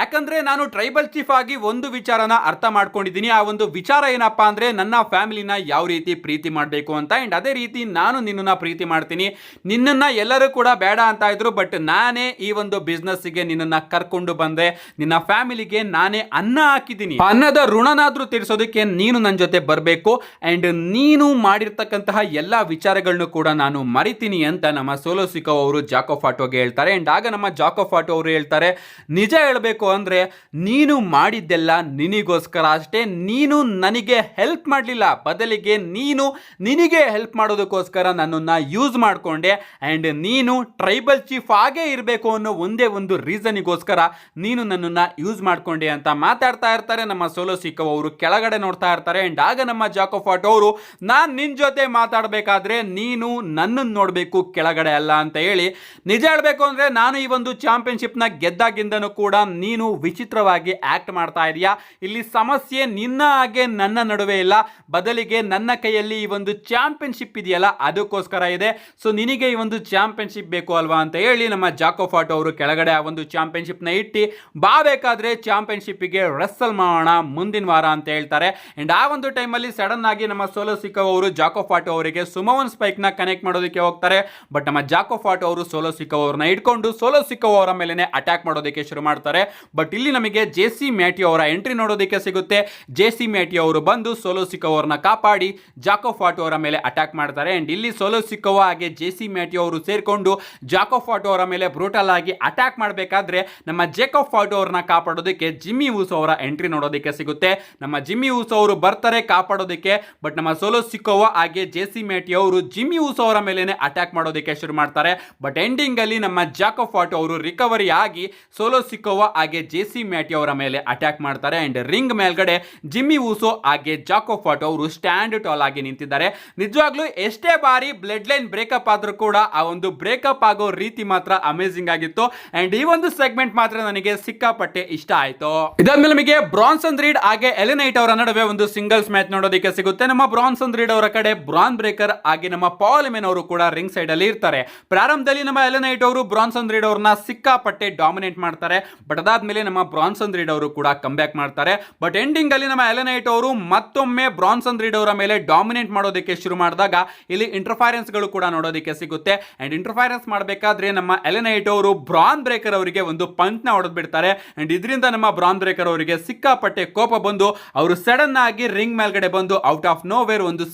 ಯಾಕಂದ್ರೆ ನಾನು ಟ್ರೈಬಲ್ ಚೀಫ್ ಆಗಿ ಒಂದು ವಿಚಾರನ ಅರ್ಥ ಮಾಡ್ಕೊಂಡಿದ್ದೀನಿ. ಆ ಒಂದು ವಿಚಾರ ಏನಪ್ಪಾ ಅಂದ್ರೆ ನನ್ನ ಫ್ಯಾಮಿಲಿನ ಯಾವ ರೀತಿ ಪ್ರೀತಿ ಮಾಡಬೇಕು ಅಂತ. ಅಂಡ್ ಅದೇ ರೀತಿ ನಾನು ನಿನ್ನನ್ನ ಪ್ರೀತಿ ಮಾಡ್ತೀನಿ. ನಿನ್ನನ್ನ ಎಲ್ಲರೂ ಕೂಡ ಬೇಡ ಅಂತ ಇದ್ರು ಬಟ್ ನಾನೇ ಈ ಒಂದು ಬಿಸ್ನೆಸ್ಗೆ ನಿನ್ನನ್ನ ಕರ್ಕೊಂಡು ಬಂದೆ. ನಿನ್ನ ಫ್ಯಾಮಿಲಿಗೆ ನಾನೇ ಅನ್ನ ಹಾಕಿದ್ದೀನಿ. ಅನ್ನದ ಋಣನಾದ್ರೂ ತೀರಿಸೋದಕ್ಕೆ ನೀನು ನನ್ನ ಜೊತೆ ಬರಬೇಕು. ಅಂಡ್ ನೀನು ಮಾಡಿರ್ತಕ್ಕಂತಹ ಎಲ್ಲ ವಿಚಾರಗಳನ್ನು ಕೂಡ ನಾನು ಮರಿತೀನಿ ಅಂತ ನಮ್ಮ ಸೋಲೋಸಿಕೋ ಅವರು ಜಾಕೋ ಫಾಟೋಗೆ ಹೇಳ್ತಾರೆ. ಅಂಡ್ ಆಗ ನಮ್ಮ ಜಾಕೋ ಫಾಟೋ ಅವರು ಹೇಳ್ತಾರೆ, ನಿಜ ಹೇಳಬೇಕು ಅಂದ್ರೆ ನೀನು ಮಾಡಿದ್ದೆಲ್ಲ ನಿನಗೋಸ್ಕರ ಅಷ್ಟೇ. ನೀನು ನನಗೆ ಹೆಲ್ಪ್ ಮಾಡಲಿಲ್ಲ. ಬದಲಿಗೆ ನೀನು ನಿನಗೆ ಹೆಲ್ಪ್ ಮಾಡೋದಕ್ಕೋಸ್ಕರ ನನ್ನನ್ನು ಯೂಸ್ ಮಾಡಿಕೊಂಡೆ. ಆ್ಯಂಡ್ ನೀನು ಟ್ರೈಬಲ್ ಚೀಫ್ ಆಗೇ ಇರಬೇಕು ಅನ್ನೋ ಒಂದೇ ಒಂದು ರೀಸನಿಗೋಸ್ಕರ ನೀನು ನನ್ನನ್ನು ಯೂಸ್ ಮಾಡ್ಕೊಂಡೆ ಅಂತ ಮಾತಾಡ್ತಾ ಇರ್ತಾರೆ. ನಮ್ಮ ಸೋಲೋ ಸಿಕ್ಕವ್ ಅವರು ಕೆಳಗಡೆ ನೋಡ್ತಾ ಇರ್ತಾರೆ. ಆ್ಯಂಡ್ ಆಗ ನಮ್ಮ ಜಾಕೋ ಫಾಟೋ ಅವರು, ನಾನು ನಿನ್ನ ಜೊತೆ ಮಾತಾಡಬೇಕಾದ್ರೆ ನೀನು ನನ್ನನ್ನು ನೋಡಬೇಕು, ಕೆಳಗಡೆ ಅಲ್ಲ ಅಂತ ಹೇಳಿ ನಿಜ ಹೇಳಬೇಕು ಅಂದರೆ ನಾನು ಈ ಒಂದು ಚಾಂಪಿಯನ್ಶಿಪ್ನ ಗೆದ್ದಾಗಿಂದನೂ ಕೂಡ ನೀನು ವಿಚಿತ್ರವಾಗಿ ಆಕ್ಟ್ ಮಾಡ್ತಾ ಇದೀಯಾ? ಇಲ್ಲಿ ಸಮಸ್ಯೆ ನಿನ್ನ ಹಾಗೆ ನನ್ನ ನಡುವೆ ಇಲ್ಲ. ಬದಲಿಗೆ ನನ್ನ ಕೈಯಲ್ಲಿ ಈ ಒಂದು ಚಾಂಪಿಯನ್ಶಿಪ್ ಇದೆಯಲ್ಲ, ಅದಕ್ಕೋಸ್ಕರ ಇದೆ. ಸೊ ನಿನಗೆ ಈ ಒಂದು ಚಾಂಪಿಯನ್ಶಿಪ್ ಬೇಕು ಅಲ್ವಾ ಅಂತ ಹೇಳಿ ನಮ್ಮ ಜಾಕೋ ಫಾಟೋ ಅವರು ಕೆಳಗಡೆ ಆ ಒಂದು ಚಾಂಪಿಯನ್ಶಿಪ್ನ ಇಟ್ಟು. ಬಾ ಬೇಕಾದರೆ ಚಾಂಪಿಯನ್ಶಿಪ್ಪಿಗೆ ರೆಸ್ಸಲ್ ಮಾಡೋಣ ಮುಂದಿನ ವಾರ ಅಂತ ಹೇಳ್ತಾರೆ. ಆ್ಯಂಡ್ ಆ ಒಂದು ಟೈಮಲ್ಲಿ ಸಡನ್ ಆಗಿ ನಮ್ಮ ಸೋಲೋ ಸಿಕ್ಕೋ ಅವರು ಜಾಕೋ ಫಾಟೋ ಅವರಿಗೆ ಸುಮವನ್ ಸ್ಪೈಕ್ನ ಕನೆಕ್ಟ್ ಮಾಡೋದಕ್ಕೆ ಹೋಗ್ತಾರೆ. ಬಟ್ ನಮ್ಮ ಜಾಕೋ ಫಾಟೋ ಅವರು ಸೋಲೋ ಸಿಕ್ಕೋ ಅವ್ರನ್ನ ಇಟ್ಕೊಂಡು ಸೋಲೋ ಸಿಕ್ಕೋ ಅವರ ಅಟ್ಯಾಕ್ ಮಾಡೋದಕ್ಕೆ ಶುರು ಮಾಡ್ತಾರೆ. ಬಟ್ ಇಲ್ಲಿ ನಮಗೆ ಜೆ ಸಿ ಮ್ಯಾಟಿ ಅವರ ಎಂಟ್ರಿ ನೋಡೋದಕ್ಕೆ ಸಿಗುತ್ತೆ. ಜೆ ಸಿ ಮ್ಯಾಟಿ ಅವರು ಬಂದು ಸೋಲೋ ಸಿಕ್ಕೋ ಅವ್ರನ್ನ ಕಾಪಾಡಿ ಜಾಕೋ ಫಾಟೋ ಅವರ ಮೇಲೆ ಅಟ್ಯಾಕ್ ಮಾಡ್ತಾರೆ. ಆ್ಯಂಡ್ ಇಲ್ಲಿ ಸೋಲೋ ಸಿಕ್ಕೋ ಹಾಗೆ ಜೆ ಸಿ ಮ್ಯಾಟಿ ಅವರು ಸೇರಿಕೊಂಡು ಜಾಕೋ ಫಾಟೋ ಅವರ ಮೇಲೆ ಬ್ರೂಟಲ್ ಆಗಿ ಅಟ್ಯಾಕ್ ಮಾಡಬೇಕಾದ್ರೆ ಮಾಡಬೇಕಾದ್ರೆ ನಮ್ಮ ಜೇಕಬ್ ಫಾಟೋ ಅವ್ರನ್ನ ಕಾಪಾಡೋದಕ್ಕೆ ಜಿಮ್ಮಿ ಊಸೋ ಅವರ ಎಂಟ್ರಿ ನೋಡೋದಕ್ಕೆ ಸಿಗುತ್ತೆ. ನಮ್ಮ ಜಿಮ್ಮಿ ಊಸೋ ಅವರು ಬರ್ತಾರೆ ಕಾಪಾಡೋದಕ್ಕೆ ಬಟ್ ನಮ್ಮ ಸೋಲೋ ಸಿಕ್ಕೋವ ಹಾಗೆ ಜೆ ಸಿ ಮೇಟಿ ಅವರು ಜಿಮ್ಮಿ ಊಸೋ ಅವರ ಮೇಲೇನೆ ಅಟ್ಯಾಕ್ ಮಾಡೋದಕ್ಕೆ ಶುರು ಮಾಡ್ತಾರೆ. ಬಟ್ ಎಂಡಿಂಗ್ ಅಲ್ಲಿ ನಮ್ಮ ಜಾಕೋ ಫಾಟೋ ಅವರು ರಿಕವರಿ ಆಗಿ ಸೋಲೋ ಸಿಕ್ಕೋವ ಹಾಗೆ ಜೆ ಸಿ ಮ್ಯಾಟಿ ಅವರ ಮೇಲೆ ಅಟ್ಯಾಕ್ ಮಾಡ್ತಾರೆ. ಅಂಡ್ ರಿಂಗ್ ಮೇಲ್ಗಡೆ ಜಿಮ್ಮಿ ಊಸೋ ಹಾಗೆ ಜಾಕೋ ಫಾಟೋ ಅವರು ಸ್ಟ್ಯಾಂಡ್ ಟಾಲ್ ಆಗಿ ನಿಂತಿದ್ದಾರೆ. ನಿಜವಾಗ್ಲೂ ಎಷ್ಟೇ ಬಾರಿ ಬ್ಲಡ್ ಲೈನ್ ಬ್ರೇಕಪ್ ಆದ್ರೂ ಕೂಡ ಆ ಒಂದು ಬ್ರೇಕಪ್ ಆಗೋ ರೀತಿ ಮಾತ್ರ ಅಮೇಸಿಂಗ್ ಆಗಿತ್ತು. ಅಂಡ್ ಈ ಒಂದು ಸೆಗ್ಮೆಂಟ್ ಮಾತ್ರ ನನಗೆ ಸಿಕ್ಕಾಪಟ್ಟೆ ಇಷ್ಟ ಆಯ್ತು. ಇದಾದ್ಮೇಲೆ ನಮಗೆ ಬ್ರಾನ್ಸನ್ ರೀಡ್ ಹಾಗೆ ಎಲೆನೈಟ್ ಅವರ ನಡುವೆ ಒಂದು ಸಿಂಗಲ್ಸ್ ಮ್ಯಾಚ್ ನೋಡೋದಕ್ಕೆ ಸಿಗುತ್ತೆ. ನಮ್ಮ ಬ್ರಾನ್ಸನ್ ರೀಡ್ ಅವರ ಕಡೆ ಬ್ರಾನ್ ಬ್ರೇಕರ್ ಹಾಗೆ ನಮ್ಮ ಪಾಲಿಮೆನ್ ಅವರು ಕೂಡ ರಿಂಗ್ ಸೈಡ್ ಅಲ್ಲಿ ಇರ್ತಾರೆ. ಪ್ರಾರಂಭದಲ್ಲಿ ನಮ್ಮ ಎಲೆನೈಟ್ ಅವರು ಬ್ರಾನ್ಸನ್ ರೀಡ್ ಅವ್ರನ್ನ ಸಿಕ್ಕಾಪಟ್ಟೆ ಡಾಮಿನೇಟ್ ಮಾಡ್ತಾರೆ. ಬಟ್ ಅದಾದ್ಮೇಲೆ ನಮ್ಮ ಬ್ರಾನ್ಸನ್ ರೀಡ್ ಅವರು ಕೂಡ ಕಮ್ ಬ್ಯಾಕ್ ಮಾಡ್ತಾರೆ. ಬಟ್ ಎಂಡಿಂಗ್ ಅಲ್ಲಿ ನಮ್ಮ ಎಲೆನೈಟ್ ಅವರು ಮತ್ತೊಮ್ಮೆ ಬ್ರಾನ್ಸನ್ ರೀಡ್ ಅವರ ಮೇಲೆ ಡಾಮಿನೇಟ್ ಮಾಡೋದಕ್ಕೆ ಶುರು ಮಾಡಿದಾಗ ಇಲ್ಲಿ ಇಂಟರ್ಫೈರೆನ್ಸ್ಗಳು ಕೂಡ ನೋಡೋದಕ್ಕೆ ಸಿಗುತ್ತೆ. ಅಂಡ್ ಇಂಟರ್ಫೈರೆನ್ಸ್ ಮಾಡಬೇಕಾದ್ರೆ ನಮ್ಮ ಎಲೆನೈಟ್ ಅವರು ಬ್ರಾನ್ ಬ್ರೇಕರ್ ಅವರಿಗೆ ಒಂದು ಪಂಟ್ನ ಹೊಡೆದ್ ಬಿಡ್ತಾರೆ. ಅಂಡ್ ಇದರಿಂದ ನಮ್ಮ ಬ್ರಾನ್ ಬ್ರೇಕರ್ ಅವರಿಗೆ ಸಿಕ್ಕಾಪಟ್ಟೆ ಕೋಪ ಬಂದು, ಅವರು ಸಡನ್ ಆಗಿ ರಿಂಗ್ ಮೇಲ್ಗಡೆ ಬಂದು ಔಟ್ ಆಫ್ ನೋ ವೇರ್ ಒಂದು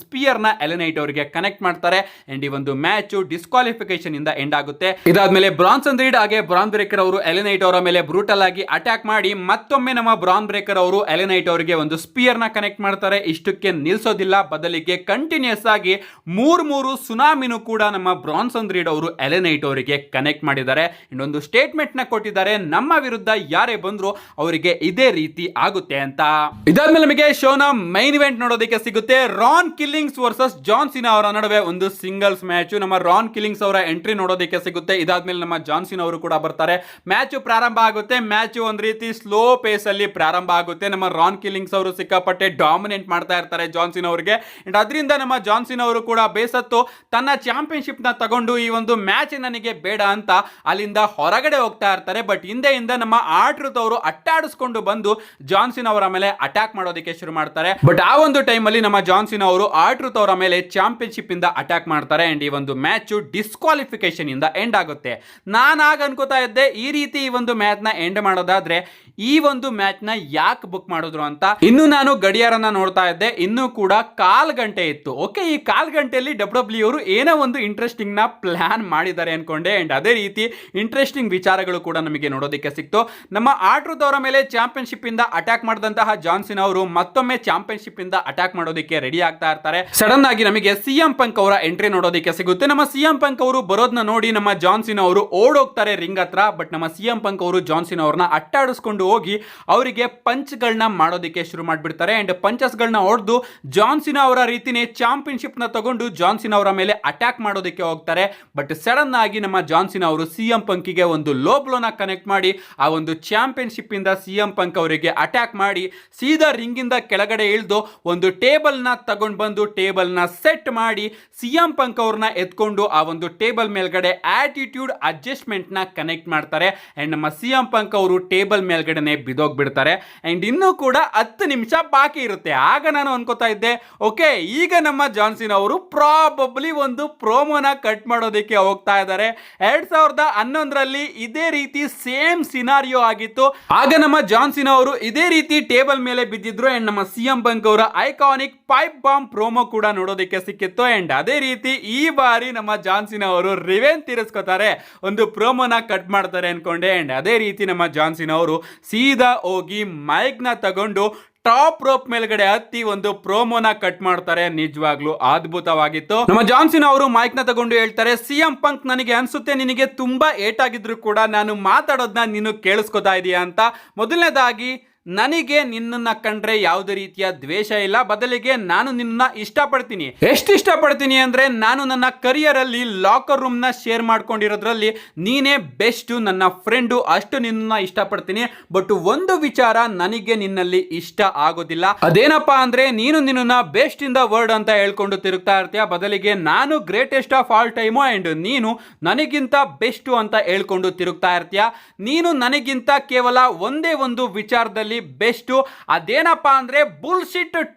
ನ ಎಲೆನೈಟ್ ಅವರಿಗೆ ಕನೆಕ್ಟ್ ಮಾಡ್ತಾರೆ. ಅಂಡ್ ಈ ಒಂದು ಮ್ಯಾಚ್ ಡಿಸ್ಕ್ವಾಲಿಫಿಕೇಶನ್ ಇಂದ ಎಂಡ್ ಆಗುತ್ತೆ. ಇದಾದ್ಮೇಲೆ ಬ್ರಾನ್ಸನ್ ರೀಡ್ ಹಾಗೆ ಬ್ರಾನ್ ಬ್ರೇಕರ್ ಅವರು ಎಲೆನೈಟ್ ಅವರ ಮೇಲೆ ಬ್ರೂಟಲ್ ಆಗಿ ಅಟ್ಯಾಕ್ ಮಾಡಿ, ಮತ್ತೊಮ್ಮೆ ನಮ್ಮ ಬ್ರಾನ್ ಬ್ರೇಕರ್ ಅವರು ಎಲೆನೈಟ್ ಅವರಿಗೆ ಒಂದು ಸ್ಪಿಯರ್ನ ಕನೆಕ್ಟ್ ಮಾಡ್ತಾರೆ. ಇಷ್ಟಕ್ಕೆ ನಿಲ್ಸೋದಿಲ್ಲ. ಬದಲಿಗೆ ಕಂಟಿನ್ಯೂಸ್ ಆಗಿ ಮೂರ್ ಮೂರು ಸುನಾಮಿನೂ ಕೂಡ ನಮ್ಮ ಬ್ರಾನ್ಸನ್ ರೀಡ್ ಅವರು ಎಲೆನೈಟ್ ಅವರಿಗೆ ಕನೆಕ್ಟ್ ಮಾಡಿದ್ದಾರೆ. ಇನ್ನೊಂದು ಸ್ಟೇಟ್ಮೆಂಟ್ನ ಕೊಟ್ಟಿದ್ದಾರೆ, ನಮ್ಮ ವಿರುದ್ಧ ಯಾರೇ ಬಂದ್ರು ಅವರಿಗೆ ಇದೇ ರೀತಿ ಆಗುತ್ತೆ ಅಂತ. ಇದಾದ್ಮೇಲೆ ನಮಗೆ ಶೋನ ಮೈನ್ ಇವೆಂಟ್ ನೋಡೋದಕ್ಕೆ ಸಿಗುತ್ತೆ. Ron Killings versus John Cena ಅವರ ನಡುವೆ ಒಂದು ಸಿಂಗಲ್ಸ್ ಮ್ಯಾಚ್ ನಮ್ಮ ರಾನ್ ಕಿಲ್ಲಿಂಗ್ಸ್ ಅವರ ಎಂಟ್ರಿ ನೋಡೋದಕ್ಕೆ ಸಿಗುತ್ತೆ. ಇದಾದ್ಮೇಲೆ ನಮ್ಮ ಜಾನ್ಸಿನ್ ಅವರು ಕೂಡ ಬರ್ತಾರೆ. ಮ್ಯಾಚ್ ಪ್ರಾರಂಭ ಆಗುತ್ತೆ. ಮ್ಯಾಚ್ ಒಂದ್ ರೀತಿ ಸ್ಲೋ ಪೇಸ್ ಅಲ್ಲಿ ಪ್ರಾರಂಭ ಆಗುತ್ತೆ. ನಮ್ಮ ರಾನ್ ಕಿಲ್ಲಿಂಗ್ಸ್ ಅವರು ಸಿಕ್ಕಾಪಟ್ಟೆ ಡಾಮಿನೇಟ್ ಮಾಡ್ತಾ ಇರ್ತಾರೆ ಜಾನ್ಸಿನ್ ಅವರಿಗೆ. ಅಂಡ್ ಅದರಿಂದ ನಮ್ಮ ಜಾನ್ಸಿನ್ ಅವರು ಕೂಡ ಬೇಸತ್ತು. ತನ್ನ ಚಾಂಪಿಯನ್ಶಿಪ್ನ ತಗೊಂಡು ಈ ಒಂದು ಮ್ಯಾಚ್ ನನಗೆ ಬೇಡ ಅಂತ ಅಲ್ಲಿಂದ ಹೊರಗಡೆ ಹೋಗ್ತಾ ಬಟ್ ಹಿಂದೆಯಿಂದ ನಮ್ಮ ಆಟ್ರುತ್ ಅವರು ಅಟ್ಟಾಡಿಸ್ಕೊಂಡು ಬಂದು ಜಾನ್ಸಿನ್ ಅವರ ಮೇಲೆ ಅಟ್ಯಾಕ್ ಮಾಡೋದಕ್ಕೆ ಶುರು ಮಾಡ್ತಾರೆ. ಬಟ್ ಆ ಒಂದು ಟೈಮ್ ಅಲ್ಲಿ ನಮ್ಮ ಜಾನ್ಸಿನ್ ಅವರು ಆಟ್ರುತ್ ಅವರ ಮೇಲೆ ಚಾಂಪಿಯನ್ಶಿಪ್ ಇಂದ ಅಟ್ಯಾಕ್ ಮಾಡ್ತಾರೆ. ಅಂಡ್ ಈ ಒಂದು ಮ್ಯಾಚ್ ಡಿಸ್ಕ್ವಾಲಿಫಿಕೇಶನ್ ಇಂದ ಎಂಡ್ ಆಗುತ್ತೆ. ನಾನು ಆಗ ಅನ್ಕೋತಾ ಇದ್ದೆ, ಈ ರೀತಿ ಈ ಒಂದು ಮ್ಯಾಚ್ನ ಎಂಡ್ ಮಾಡೋದಾದ್ರೆ ಈ ಒಂದು ಮ್ಯಾಚ್ನ ಯಾಕೆ ಬುಕ್ ಮಾಡಿದ್ರು ಅಂತ. ಇನ್ನು ನಾನು ಗಡಿಯಾರನ್ನ ನೋಡ್ತಾ ಇದ್ದೆ, ಇನ್ನೂ ಕೂಡ ಕಾಲ್ ಗಂಟೆ ಇತ್ತು. ಓಕೆ ಈ ಕಾಲ್ ಗಂಟೆಯಲ್ಲಿ ಡಬ್ಲ್ಯೂ ಡಬ್ಲ್ಯೂ ಅವರು ಏನೋ ಒಂದು ಇಂಟ್ರೆಸ್ಟಿಂಗ್ನ ಪ್ಲಾನ್ ಮಾಡಿದ್ದಾರೆ ಅನ್ಕೊಂಡೆ. ಅಂಡ್ ಅದೇ ರೀತಿ ಇಂಟ್ರೆಸ್ಟಿಂಗ್ ವಿಚಾರಗಳು ಕೂಡ ನಮಗೆ ನೋಡೋದಕ್ಕೆ ಸಿಕ್ತು. ನಮ್ಮ ಅವರ ಮೇಲೆ ಚಾಂಪಿಯನ್ಶಿಪ್ ಇಂದ ಅಟ್ಯಾಕ್ ಮಾಡಿದಂತಹ ಜಾನ್ಸಿನ್ ಅವರು ಮತ್ತೊಮ್ಮೆ ಚಾಂಪಿಯನ್ಶಿಪ್ ಇಂದ ಅಟ್ಯಾಕ್ ಮಾಡೋದಕ್ಕೆ ರೆಡಿ ಆಗ್ತಾ ಇರ್ತಾರೆ. ಸಡನ್ ಆಗಿ ನಮಗೆ ಸಿಎಂ ಪಂಕ್ ಅವರ ಎಂಟ್ರಿ ನೋಡೋದಕ್ಕೆ ಸಿಗುತ್ತೆ. ನಮ್ಮ ಸಿಎಂ ಪಂಕ್ ಅವರು ಬರೋದನ್ನ ನೋಡಿ ನಮ್ಮ ಜಾನ್ಸಿನ್ ಅವರು ಓಡೋಗ್ತಾರೆ ರಿಂಗ್ ಹತ್ರ ಬಟ್ ನಮ್ಮ ಸಿಎಂ ಪಂಕ್ ಅವರು ಜಾನ್ಸಿನ್ ಅವ್ರನ್ನ ಅಟ್ಟಾಡಿಸ್ಕೊಂಡು ಹೋಗಿ ಅವರಿಗೆ ಪಂಚ್ಗಳನ್ನ ಮಾಡೋದಕ್ಕೆ ಶುರು ಮಾಡಿಬಿಡ್ತಾರೆ. ಅಂಡ್ ಪಂಚಸ್ ಪಂಚಸ್ಗಳನ್ನ ಹೊಡೆದು ಜಾನ್ಸಿನ್ ಅವರ ರೀತಿನೇ ಚಾಂಪಿಯನ್ಶಿಪ್ನ ತಗೊಂಡು ಜಾನ್ಸಿನ್ ಅವರ ಮೇಲೆ ಅಟ್ಯಾಕ್ ಮಾಡೋದಕ್ಕೆ ಹೋಗ್ತಾರೆ. ಬಟ್ ಸಡನ್ ಆಗಿ ನಮ್ಮ ಜಾನ್ಸಿನ್ ಅವರು ಸಿಎಂ ಪಂಕಿಗೆ ಒಂದು ಲೋ ಬ್ಲೋನ ಕನೆಕ್ಟ್ ಮಾಡಿ ಆ ಒಂದು ಚಾಂಪಿಯನ್ಶಿಪ್ ಇಂದ ಸಿ ಎಂ ಪಂಕ್ ಅವರಿಗೆ ಅಟ್ಯಾಕ್ ಮಾಡಿ ಸೀದಾ ರಿಂಗ್ ಇಂದ ಕೆಳಗಡೆ ಇಳಿದು ಒಂದು ಟೇಬಲ್ನ ತಗೊಂಡು ಬಂದು ಟೇಬಲ್ನ ಸೆಟ್ ಮಾಡಿ ಸಿ ಎಂ ಪಂಕ್ ಅವ್ರನ್ನ ಎತ್ಕೊಂಡು ಆ ಒಂದು ಟೇಬಲ್ ಮೇಲ್ಗಡೆ ಆಟಿಟ್ಯೂಡ್ ಅಡ್ಜಸ್ಟ್ಮೆಂಟ್ನ ಕನೆಕ್ಟ್ ಮಾಡ್ತಾರೆ. ಅಂಡ್ ನಮ್ಮ ಸಿ ಎಂ ಪಂಕ್ ಅವರು ಟೇಬಲ್ ಮೇಲ್ಗಡೆನೆ ಬಿದೋಗ್ಬಿಡ್ತಾರೆ ಅಂಡ್ ಇನ್ನೂ ಕೂಡ ಹತ್ತು ನಿಮಿಷ ಬಾಕಿ ಇರುತ್ತೆ. ಆಗ ನಾನು ಅನ್ಕೋತಾ ಇದ್ದೆ ಓಕೆ ಈಗ ನಮ್ಮ ಜಾನ್ಸಿನ್ ಅವರು ಪ್ರಾಬಬ್ಲಿ ಒಂದು ಪ್ರೋಮೋನ ಕಟ್ ಮಾಡೋದಕ್ಕೆ ಹೋಗ್ತಾ ಇದ್ದಾರೆ. ಎರಡ್ ಸಾವಿರದ ಹನ್ನೊಂದರಲ್ಲಿ ಇದೇ ರೀತಿ ಸೇಮ್ ಸಿನಾರಿಯೋ ಆಗಿತ್ತು. ಆಗ ನಮ್ಮ ಜಾನ್ಸಿನ ಅವರು ಇದೇ ರೀತಿ ಟೇಬಲ್ ಮೇಲೆ ಬಿದ್ದಿದ್ರು. ಅಂಡ್ ನಮ್ಮ ಸಿಎಂ ಬಂಕ್ ಅವರ ಐಕಾನಿಕ್ ಪೈಪ್ ಬಾಂಬ್ ಪ್ರೋಮೋ ಕೂಡ ನೋಡೋದಕ್ಕೆ ಸಿಕ್ಕಿತ್ತು. ಅಂಡ್ ಅದೇ ರೀತಿ ಈ ಬಾರಿ ನಮ್ಮ ಜಾನ್ಸಿನ ಅವರು ರಿವೆನ್ ತೀರಿಸ್ಕೋತಾರೆ. ಒಂದು ಪ್ರೋಮೋನ ಕಟ್ ಮಾಡ್ತಾರೆ ಅನ್ಕೊಂಡೆ. ಅಂಡ್ ಅದೇ ರೀತಿ ನಮ್ಮ ಜಾನ್ಸಿನ ಅವರು ಸೀದಾ ಹೋಗಿ ಮೈಕ್ನ ತಗೊಂಡು ಟಾಪ್ ರೋಪ್ ಮೇಲ್ಗಡೆ ಹತ್ತಿ ಒಂದು ಪ್ರೋಮೋನ ಕಟ್ ಮಾಡ್ತಾರೆ. ನಿಜವಾಗ್ಲೂ ಅದ್ಭುತವಾಗಿತ್ತು. ನಮ್ಮ ಜಾನ್ಸಿನ್ ಅವರು ಮೈಕ್ನ ತಗೊಂಡು ಹೇಳ್ತಾರೆ ಸಿ ಎಂ ಪಂಕ್ ನನಗೆ ಅನ್ಸುತ್ತೆ, ನಿನಗೆ ತುಂಬಾ ಏಟಾಗಿದ್ರು ಕೂಡ ನಾನು ಮಾತಾಡೋದನ್ನ ನೀನು ಕೇಳಿಸ್ಕೊತಾ ಇದೀಯಾ? ಅಂತ. ಮೊದಲನೇದಾಗಿ ನನಗೆ ನಿನ್ನನ್ನ ಕಂಡ್ರೆ ಯಾವುದೇ ರೀತಿಯ ದ್ವೇಷ ಇಲ್ಲ. ಬದಲಿಗೆ ನಾನು ನಿನ್ನ ಇಷ್ಟಪಡ್ತೀನಿ. ಎಷ್ಟು ಇಷ್ಟಪಡ್ತೀನಿ ಅಂದ್ರೆ ನಾನು ನನ್ನ ಕರಿಯರ್ ಅಲ್ಲಿ ಲಾಕರ್ ರೂಮ್ನ ಶೇರ್ ಮಾಡ್ಕೊಂಡಿರೋದ್ರಲ್ಲಿ ನೀನೇ ಬೆಸ್ಟ್ ನನ್ನ ಫ್ರೆಂಡು ಅಷ್ಟು ನಿನ್ನ ಇಷ್ಟಪಡ್ತೀನಿ. ಬಟ್ ಒಂದು ವಿಚಾರ ನನಗೆ ನಿನ್ನಲ್ಲಿ ಇಷ್ಟ ಆಗೋದಿಲ್ಲ. ಅದೇನಪ್ಪಾ ಅಂದ್ರೆ ನೀನು ನಿನ್ನ ಬೆಸ್ಟ್ ಇನ್ ದ ವರ್ಡ್ ಅಂತ ಹೇಳ್ಕೊಂಡು ತಿರುಗ್ತಾ ಇರ್ತೀಯ. ಬದಲಿಗೆ ನಾನು greatest of all time and ನೀನು ನನಗಿಂತ ಬೆಸ್ಟ್ ಅಂತ ಹೇಳ್ಕೊಂಡು ತಿರುಗ್ತಾ ಇರ್ತೀಯ. ನೀನು ನನಗಿಂತ ಕೇವಲ ಒಂದೇ ಒಂದು ವಿಚಾರದಲ್ಲಿ ಅಲ್ಲಿ ಬೆಸ್ಟು. ಅದೇನಪ್ಪ ಅಂದ್ರೆ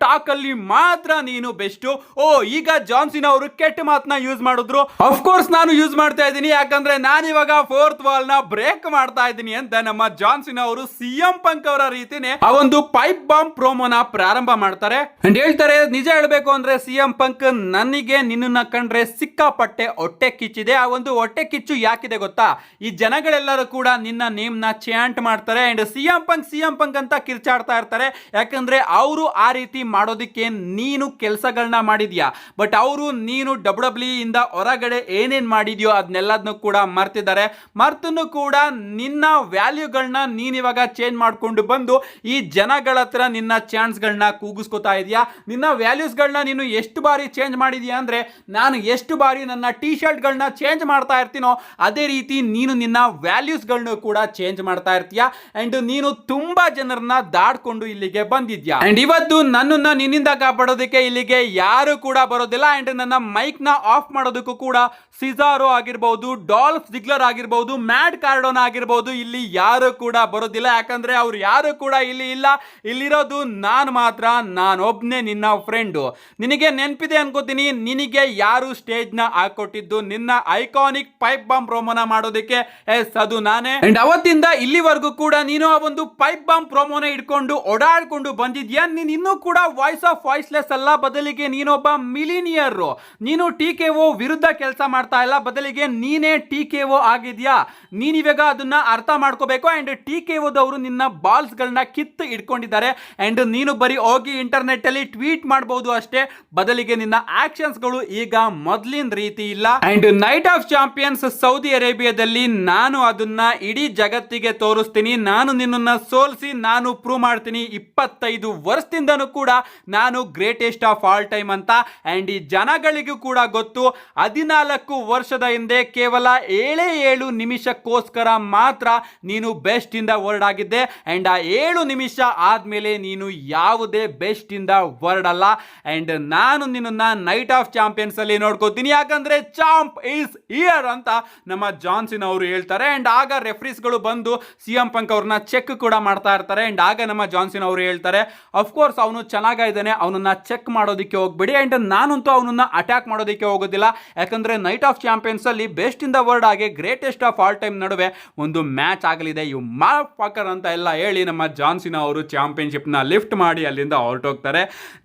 ಟಾಕ್ ಅಲ್ಲಿ ಮಾತ್ರ ನೀನು ಬೆಸ್ಟು. ಓ, ಈಗ ಜಾನ್ಸಿನ್ ಅವರು ಕೆಟ್ಟ ಮಾತನ್ನ ಯೂಸ್ ಮಾಡಿದ್ರು. ಕೋರ್ಸ್ ನಾನು ಯೂಸ್ ಮಾಡ್ತಾ ಇದ್ದೀನಿ. ಯಾಕಂದ್ರೆ ನಾನಿವಾಗ ಫೋರ್ತ್ನ ಬ್ರೇಕ್ ಮಾಡ್ತಾ ಇದ್ದೀನಿ ಅಂತ ನಮ್ಮ ಜಾನ್ಸಿನ್ ಅವರು ಸಿಎಂ ಪಂಕ್ ಅವರ ರೀತಿನೇ ಆ ಒಂದು ಪೈಪ್ ಬಾಂಬ್ ಪ್ರೋಮೋನ ಪ್ರಾರಂಭ ಮಾಡ್ತಾರೆ. ಅಂಡ್ ಹೇಳ್ತಾರೆ, ನಿಜ ಹೇಳ್ಬೇಕು ಅಂದ್ರೆ ಸಿಎಂ ಪಂಕ್ ನನಗೆ ನಿನ್ನನ್ನ ಕಂಡ್ರೆ ಸಿಕ್ಕಾಪಟ್ಟೆ ಹೊಟ್ಟೆ ಕಿಚ್ಚಿದೆ. ಆ ಒಂದು ಹೊಟ್ಟೆ ಕಿಚ್ಚು ಯಾಕಿದೆ ಗೊತ್ತಾ? ಈ ಜನಗಳೆಲ್ಲರೂ ಕೂಡ ನಿನ್ನ ನೇಮ್ನ ಚ್ಯಾಂಟ್ ಮಾಡ್ತಾರೆ. And CM Punk CM Punk ಅಂತ ಕಿರ್ಚಾಡ್ತಾ ಇರ್ತಾರೆ. ಯಾಕಂದ್ರೆ ಅವರು ಆ ರೀತಿ ಮಾಡೋದಕ್ಕೆ ನೀನು ಕೆಲಸಗಳನ್ನ ಮಾಡಿದ್ಯಾ? ಬಟ್ ಅವರು ನೀನು ಡಬ್ಲ್ಯೂ ಡಬ್ಲ್ಯೂ ಇಂದ ಹೊರಗಡೆ ಏನೇನ್ ಮಾಡಿದ್ಯೋ ಅದನ್ನೆಲ್ಲದನ್ನು ಕೂಡ ಮರ್ತಿದ್ದಾರೆ. ಮರ್ತನ್ನು ಕೂಡ ನಿನ್ನ ವ್ಯಾಲ್ಯೂಗಳನ್ನ ನೀನ್ ಇವಾಗ ಚೇಂಜ್ ಮಾಡ್ಕೊಂಡು ಬಂದು ಈ ಜನಗಳ ಹತ್ರ ನಿನ್ನ ಚಾನ್ಸ್ಗಳನ್ನ ಕೂಗಿಸ್ಕೊತಾ ಇದೆಯಾ? ನಿನ್ನ ವ್ಯಾಲ್ಯೂಸ್ಗಳನ್ನ ನೀನು ಎಷ್ಟು ಬಾರಿ ಚೇಂಜ್ ಮಾಡಿದ್ಯಾ ಅಂದ್ರೆ, ನಾನು ಎಷ್ಟು ಬಾರಿ ನನ್ನ ಟಿ ಶರ್ಟ್ಗಳನ್ನ ಚೇಂಜ್ ಮಾಡ್ತಾ ಇರ್ತೀನೋ, ಅದೇ ರೀತಿ ನೀನು ನಿನ್ನ ವ್ಯಾಲ್ಯೂಸ್ಗಳನ್ನ ಕೂಡ ಚೇಂಜ್ ಮಾಡ್ತಾ ಇರ್ತೀಯ? ಅಂಡ್ ನೀನು ತುಂಬಾ ಜನರನ್ನ ದಾಡ್ಕೊಂಡು ಇಲ್ಲಿಗೆ ಬಂದಿದ್ಯಾ? ಅಂಡ್ ಇವತ್ತು ನನ್ನನ್ನ ನಿನ್ನಿಂದ ಕಾಪಾಡೋದಕ್ಕೆ ಇಲ್ಲಿಗೆ ಯಾರು ಕೂಡ ಬರೋದಿಲ್ಲ ಅಂಡ್ ನನ್ನ ಮೈಕ್ನ ಆಫ್ ಮಾಡೋದಕ್ಕೂ ಕೂಡ ಸಿಜಾರೋ ಆಗಿರ್ಬೋದು, ಡಾಲ್ಫ್ ಜಿಗ್ಲರ್ ಆಗಿರ್ಬೋದು, ಮ್ಯಾಡ್ ಕಾರ್ಡೋನ್ ಆಗಿರ್ಬೋದು, ಇಲ್ಲಿ ಯಾರು ಕೂಡ ಬರೋದಿಲ್ಲ. ಯಾಕಂದ್ರೆ ಅವ್ರು ಯಾರು ಕೂಡ ಇಲ್ಲಿ ಇಲ್ಲ. ಇಲ್ಲಿರೋದು ನಾನು ಮಾತ್ರ, ನಾನೊಬ್ನೇ ನಿನ್ನ ಫ್ರೆಂಡು ನಿನಗೆ ನೆನಪಿದೆ ಅನ್ಕೋತೀನಿ, ನಿನಗೆ ಯಾರು ಸ್ಟೇಜ್ನ ಹಾಕೊಟ್ಟಿದ್ದು? ನಿನ್ನ ಐಕಾನಿಕ್ ಪೈಪ್ ಬಾಂಬ್ ಪ್ರೋಮೋನ ಮಾಡೋದಕ್ಕೆ. ಎಸ್, ಅದು ನಾನೇ. ಅಂಡ್ ಅವತ್ತಿಂದ ಇಲ್ಲಿವರೆಗೂ ಕೂಡ ನೀನು ಆ ಒಂದು ಪೈಪ್ ಬಾಂಬ್ ಪ್ರೋಮೋನ ಇಟ್ಕೊಂಡು ಓಡಾಡ್ಕೊಂಡು ಬಂದಿದ್ಯಾ? ನೀನು ಇನ್ನೂ ಕೂಡ ವಾಯ್ಸ್ ಆಫ್ ವಾಯ್ಸ್ಲೆಸ್ ಅಲ್ಲ. ಬದಲಿಗೆ ನೀನೊಬ್ಬ ಮಿಲಿನಿಯರ್ ನೀನು ಟಿ ಕೆ ಓ ವಿರುದ್ಧ ಕೆಲಸ ಮಾಡ್ತಾ ಇಲ್ಲ. ಬದಲಿಗೆ ನೀನೇ ಟಿ ಕೆ ಓ ಆಗಿದ್ಯಾ? ನೀನಿವಾಗ ಅದನ್ನ ಅರ್ಥ ಮಾಡ್ಕೋಬೇಕು. ಅಂಡ್ ಟಿ ಕೆ ಓದವರು ನಿನ್ನ ಬಾಲ್ಸ್ ಗಳನ್ನ ಕಿತ್ತು ಇಟ್ಕೊಂಡಿದ್ದಾರೆ ಅಂಡ್ ನೀನು ಬರೀ ಹೋಗಿ ಇಂಟರ್ನೆಟ್ ಅಲ್ಲಿ ಟ್ವೀಟ್ ಮಾಡಬಹುದು ಅಷ್ಟೇ. ಬದಲಿಗೆ ನಿನ್ನ ಆಕ್ಷನ್ಸ್ಗಳು ಈಗ ಮೊದಲಿನ ರೀತಿ ಇಲ್ಲ. And night of champions Saudi ಅರೇಬಿಯಾದಲ್ಲಿ ನಾನು ಅದನ್ನ ಇಡೀ ಜಗತ್ತಿಗೆ ತೋರಿಸ್ತೀನಿ. ನಾನು ನಿನ್ನನ್ನು ಸೋಲಿಸಿ ನಾನು ಪ್ರೂವ್ ಮಾಡ್ತೀನಿ. ಇಪ್ಪತ್ತೈದು ವರ್ಷದಿಂದನೂ ಕೂಡ ನಾನು ಗ್ರೇಟೆಸ್ಟ್ ಆಫ್ ಆಲ್ ಟೈಮ್ ಅಂತ. ಅಂಡ್ ಈ ಜನಗಳಿಗೂ ಕೂಡ ಗೊತ್ತು. ಹದಿನಾಲ್ಕು ವರ್ಷದ ಹಿಂದೆ ಕೇವಲ ಏಳೇ ಏಳು ನಿಮಿಷಕ್ಕೋಸ್ಕರ ಮಾತ್ರ ನೀನು ಬೆಸ್ಟ್ ಇಂದ ವರ್ಡ್ ಆಗಿದ್ದೆ. ಅಂಡ್ ಆ ಏಳು ನಿಮಿಷ ಆದ್ಮೇಲೆ ನೀನು ಯಾವುದೇ ಬೆಸ್ಟ್ ಇಂದ ವರ್ಡ್ ಅಲ್ಲ. ಅಂಡ್ ನಾನು ನಿನ್ನನ್ನ ನೈಟ್ ಆಫ್ ಚಾಂಪಿಯನ್ಸ್ ಅಲ್ಲಿ ನೋಡ್ಕೋತೀನಿ. ಯಾಕಂದ್ರೆ ಚಾಂಪ್ ಈಸ್ ಇಯರ್ ಅಂತ ನಮ್ಮ ಜಾನ್ಸಿನ್ ಅವರು ಹೇಳ್ತಾರೆ. ಅಂಡ್ ಆಗ ರೆಫ್ರೀಸ್ಗಳು ಬಂದು ಸಿ ಎಂ ಪಂಕ್ ಅವ್ರನ್ನ ಚೆಕ್ ಕೂಡ ಮಾಡ್ತಾ ಇರ್ತಾರೆ. ಅಂಡ್ ಆಗ ನಮ್ಮ ಜಾನ್ಸಿನ್ ಅವರು ಹೇಳ್ತಾರೆ ಅಫ್ಕೋರ್ಸ್ ಅವನು ಚೆನ್ನಾಗಿದ್ದಾನೆ ಅವನನ್ನ ಚೆಕ್ ಮಾಡೋದಕ್ಕೆ ಹೋಗ್ಬೇಡಿ. ಅಂಡ್ ನಾನಂತೂ ಅವನನ್ನ ಅಟ್ಯಾಕ್ ಮಾಡೋದಕ್ಕೆ ಹೋಗೋದಿಲ್ಲ. ಯಾಕಂದ್ರೆ ನೈಟ್ ಆಫ್ ಚಾಂಪಿಯನ್ಸ್ ಅಲ್ಲಿ ಬೆಸ್ಟ್ ಇನ್ ದ ವರ್ಲ್ಡ್ ಆಗಿ ಗ್ರೇಟೆಸ್ಟ್ ಆಫ್ ಆಲ್ ಟೈಮ್ ನಡುವೆ ಒಂದು ಮ್ಯಾಚ್ ಆಗಲಿದೆ. ಇವು ಮಾರ್ಕ್ ಫಾಕರ್ ಅಂತ ಎಲ್ಲ ಹೇಳಿ ನಮ್ಮ ಜಾನ್ಸಿನ ಅವರು ಚಾಂಪಿಯನ್ಶಿಪ್ನ ಲಿಫ್ಟ್ ಮಾಡಿ ಅಲ್ಲಿಂದ ಹೊರಟೋಗ್ತಾರೆ.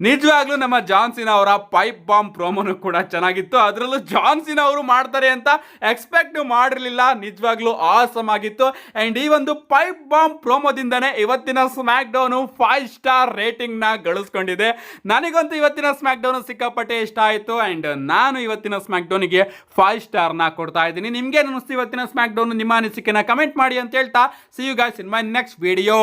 ನಿಜವಾಗ್ಲೂ ನಮ್ಮ ಜಾನ್ಸಿನ ಅವರ ಪೈಪ್ ಬಾಂಬ್ ಪ್ರೋಮೋನು ಕೂಡ ಚೆನ್ನಾಗಿತ್ತು. ಅದರಲ್ಲೂ ಜಾನ್ಸಿನ ಅವರು ಮಾಡ್ತಾರೆ ಅಂತ ಎಕ್ಸ್ಪೆಕ್ಟ್ ಮಾಡಿರಲಿಲ್ಲ. ನಿಜವಾಗ್ಲೂ ಆಸಮ್ ಆಗಿತ್ತು. ಅಂಡ್ ಈ ಒಂದು ಪೈಪ್ ಬಾಂಬ್ ಪ್ರೋಮೋದಿಂದನೇ ಇವತ್ತಿನ ಸ್ಮ್ಯಾಕ್ ಡೌನು ಫೈವ್ ಸ್ಟಾರ್ ರೇಟಿಂಗ್ನ ಗಳಿಸ್ಕೊಂಡಿದೆ. ನನಗಂತೂ ಇವತ್ತಿನ ಸ್ಮ್ಯಾಕ್ ಡೌನ್ ಸಿಕ್ಕಾಪಟ್ಟೆ ಇಷ್ಟ ಆಯಿತು. ಅಂಡ್ ನಾನು ಇವತ್ತಿನ ಸ್ಮ್ಯಾಕ್ ಡೌನಿಗೆ ಫೈವ್ ಸ್ಟಾರ್ನ ಕೊಡ್ತಾ ಇದ್ದೀನಿ. ನಿಮ್ಗೆ ಅನಿಸ್ತು ಇವತ್ತಿನ ಸ್ಮ್ಯಾಕ್ ಡೌನ್ ನಿಮ್ಮ ಅನಿಸಿಕೆನ ಕಮೆಂಟ್ ಮಾಡಿ ಅಂತ ಹೇಳ್ತಾ. See you guys in my next video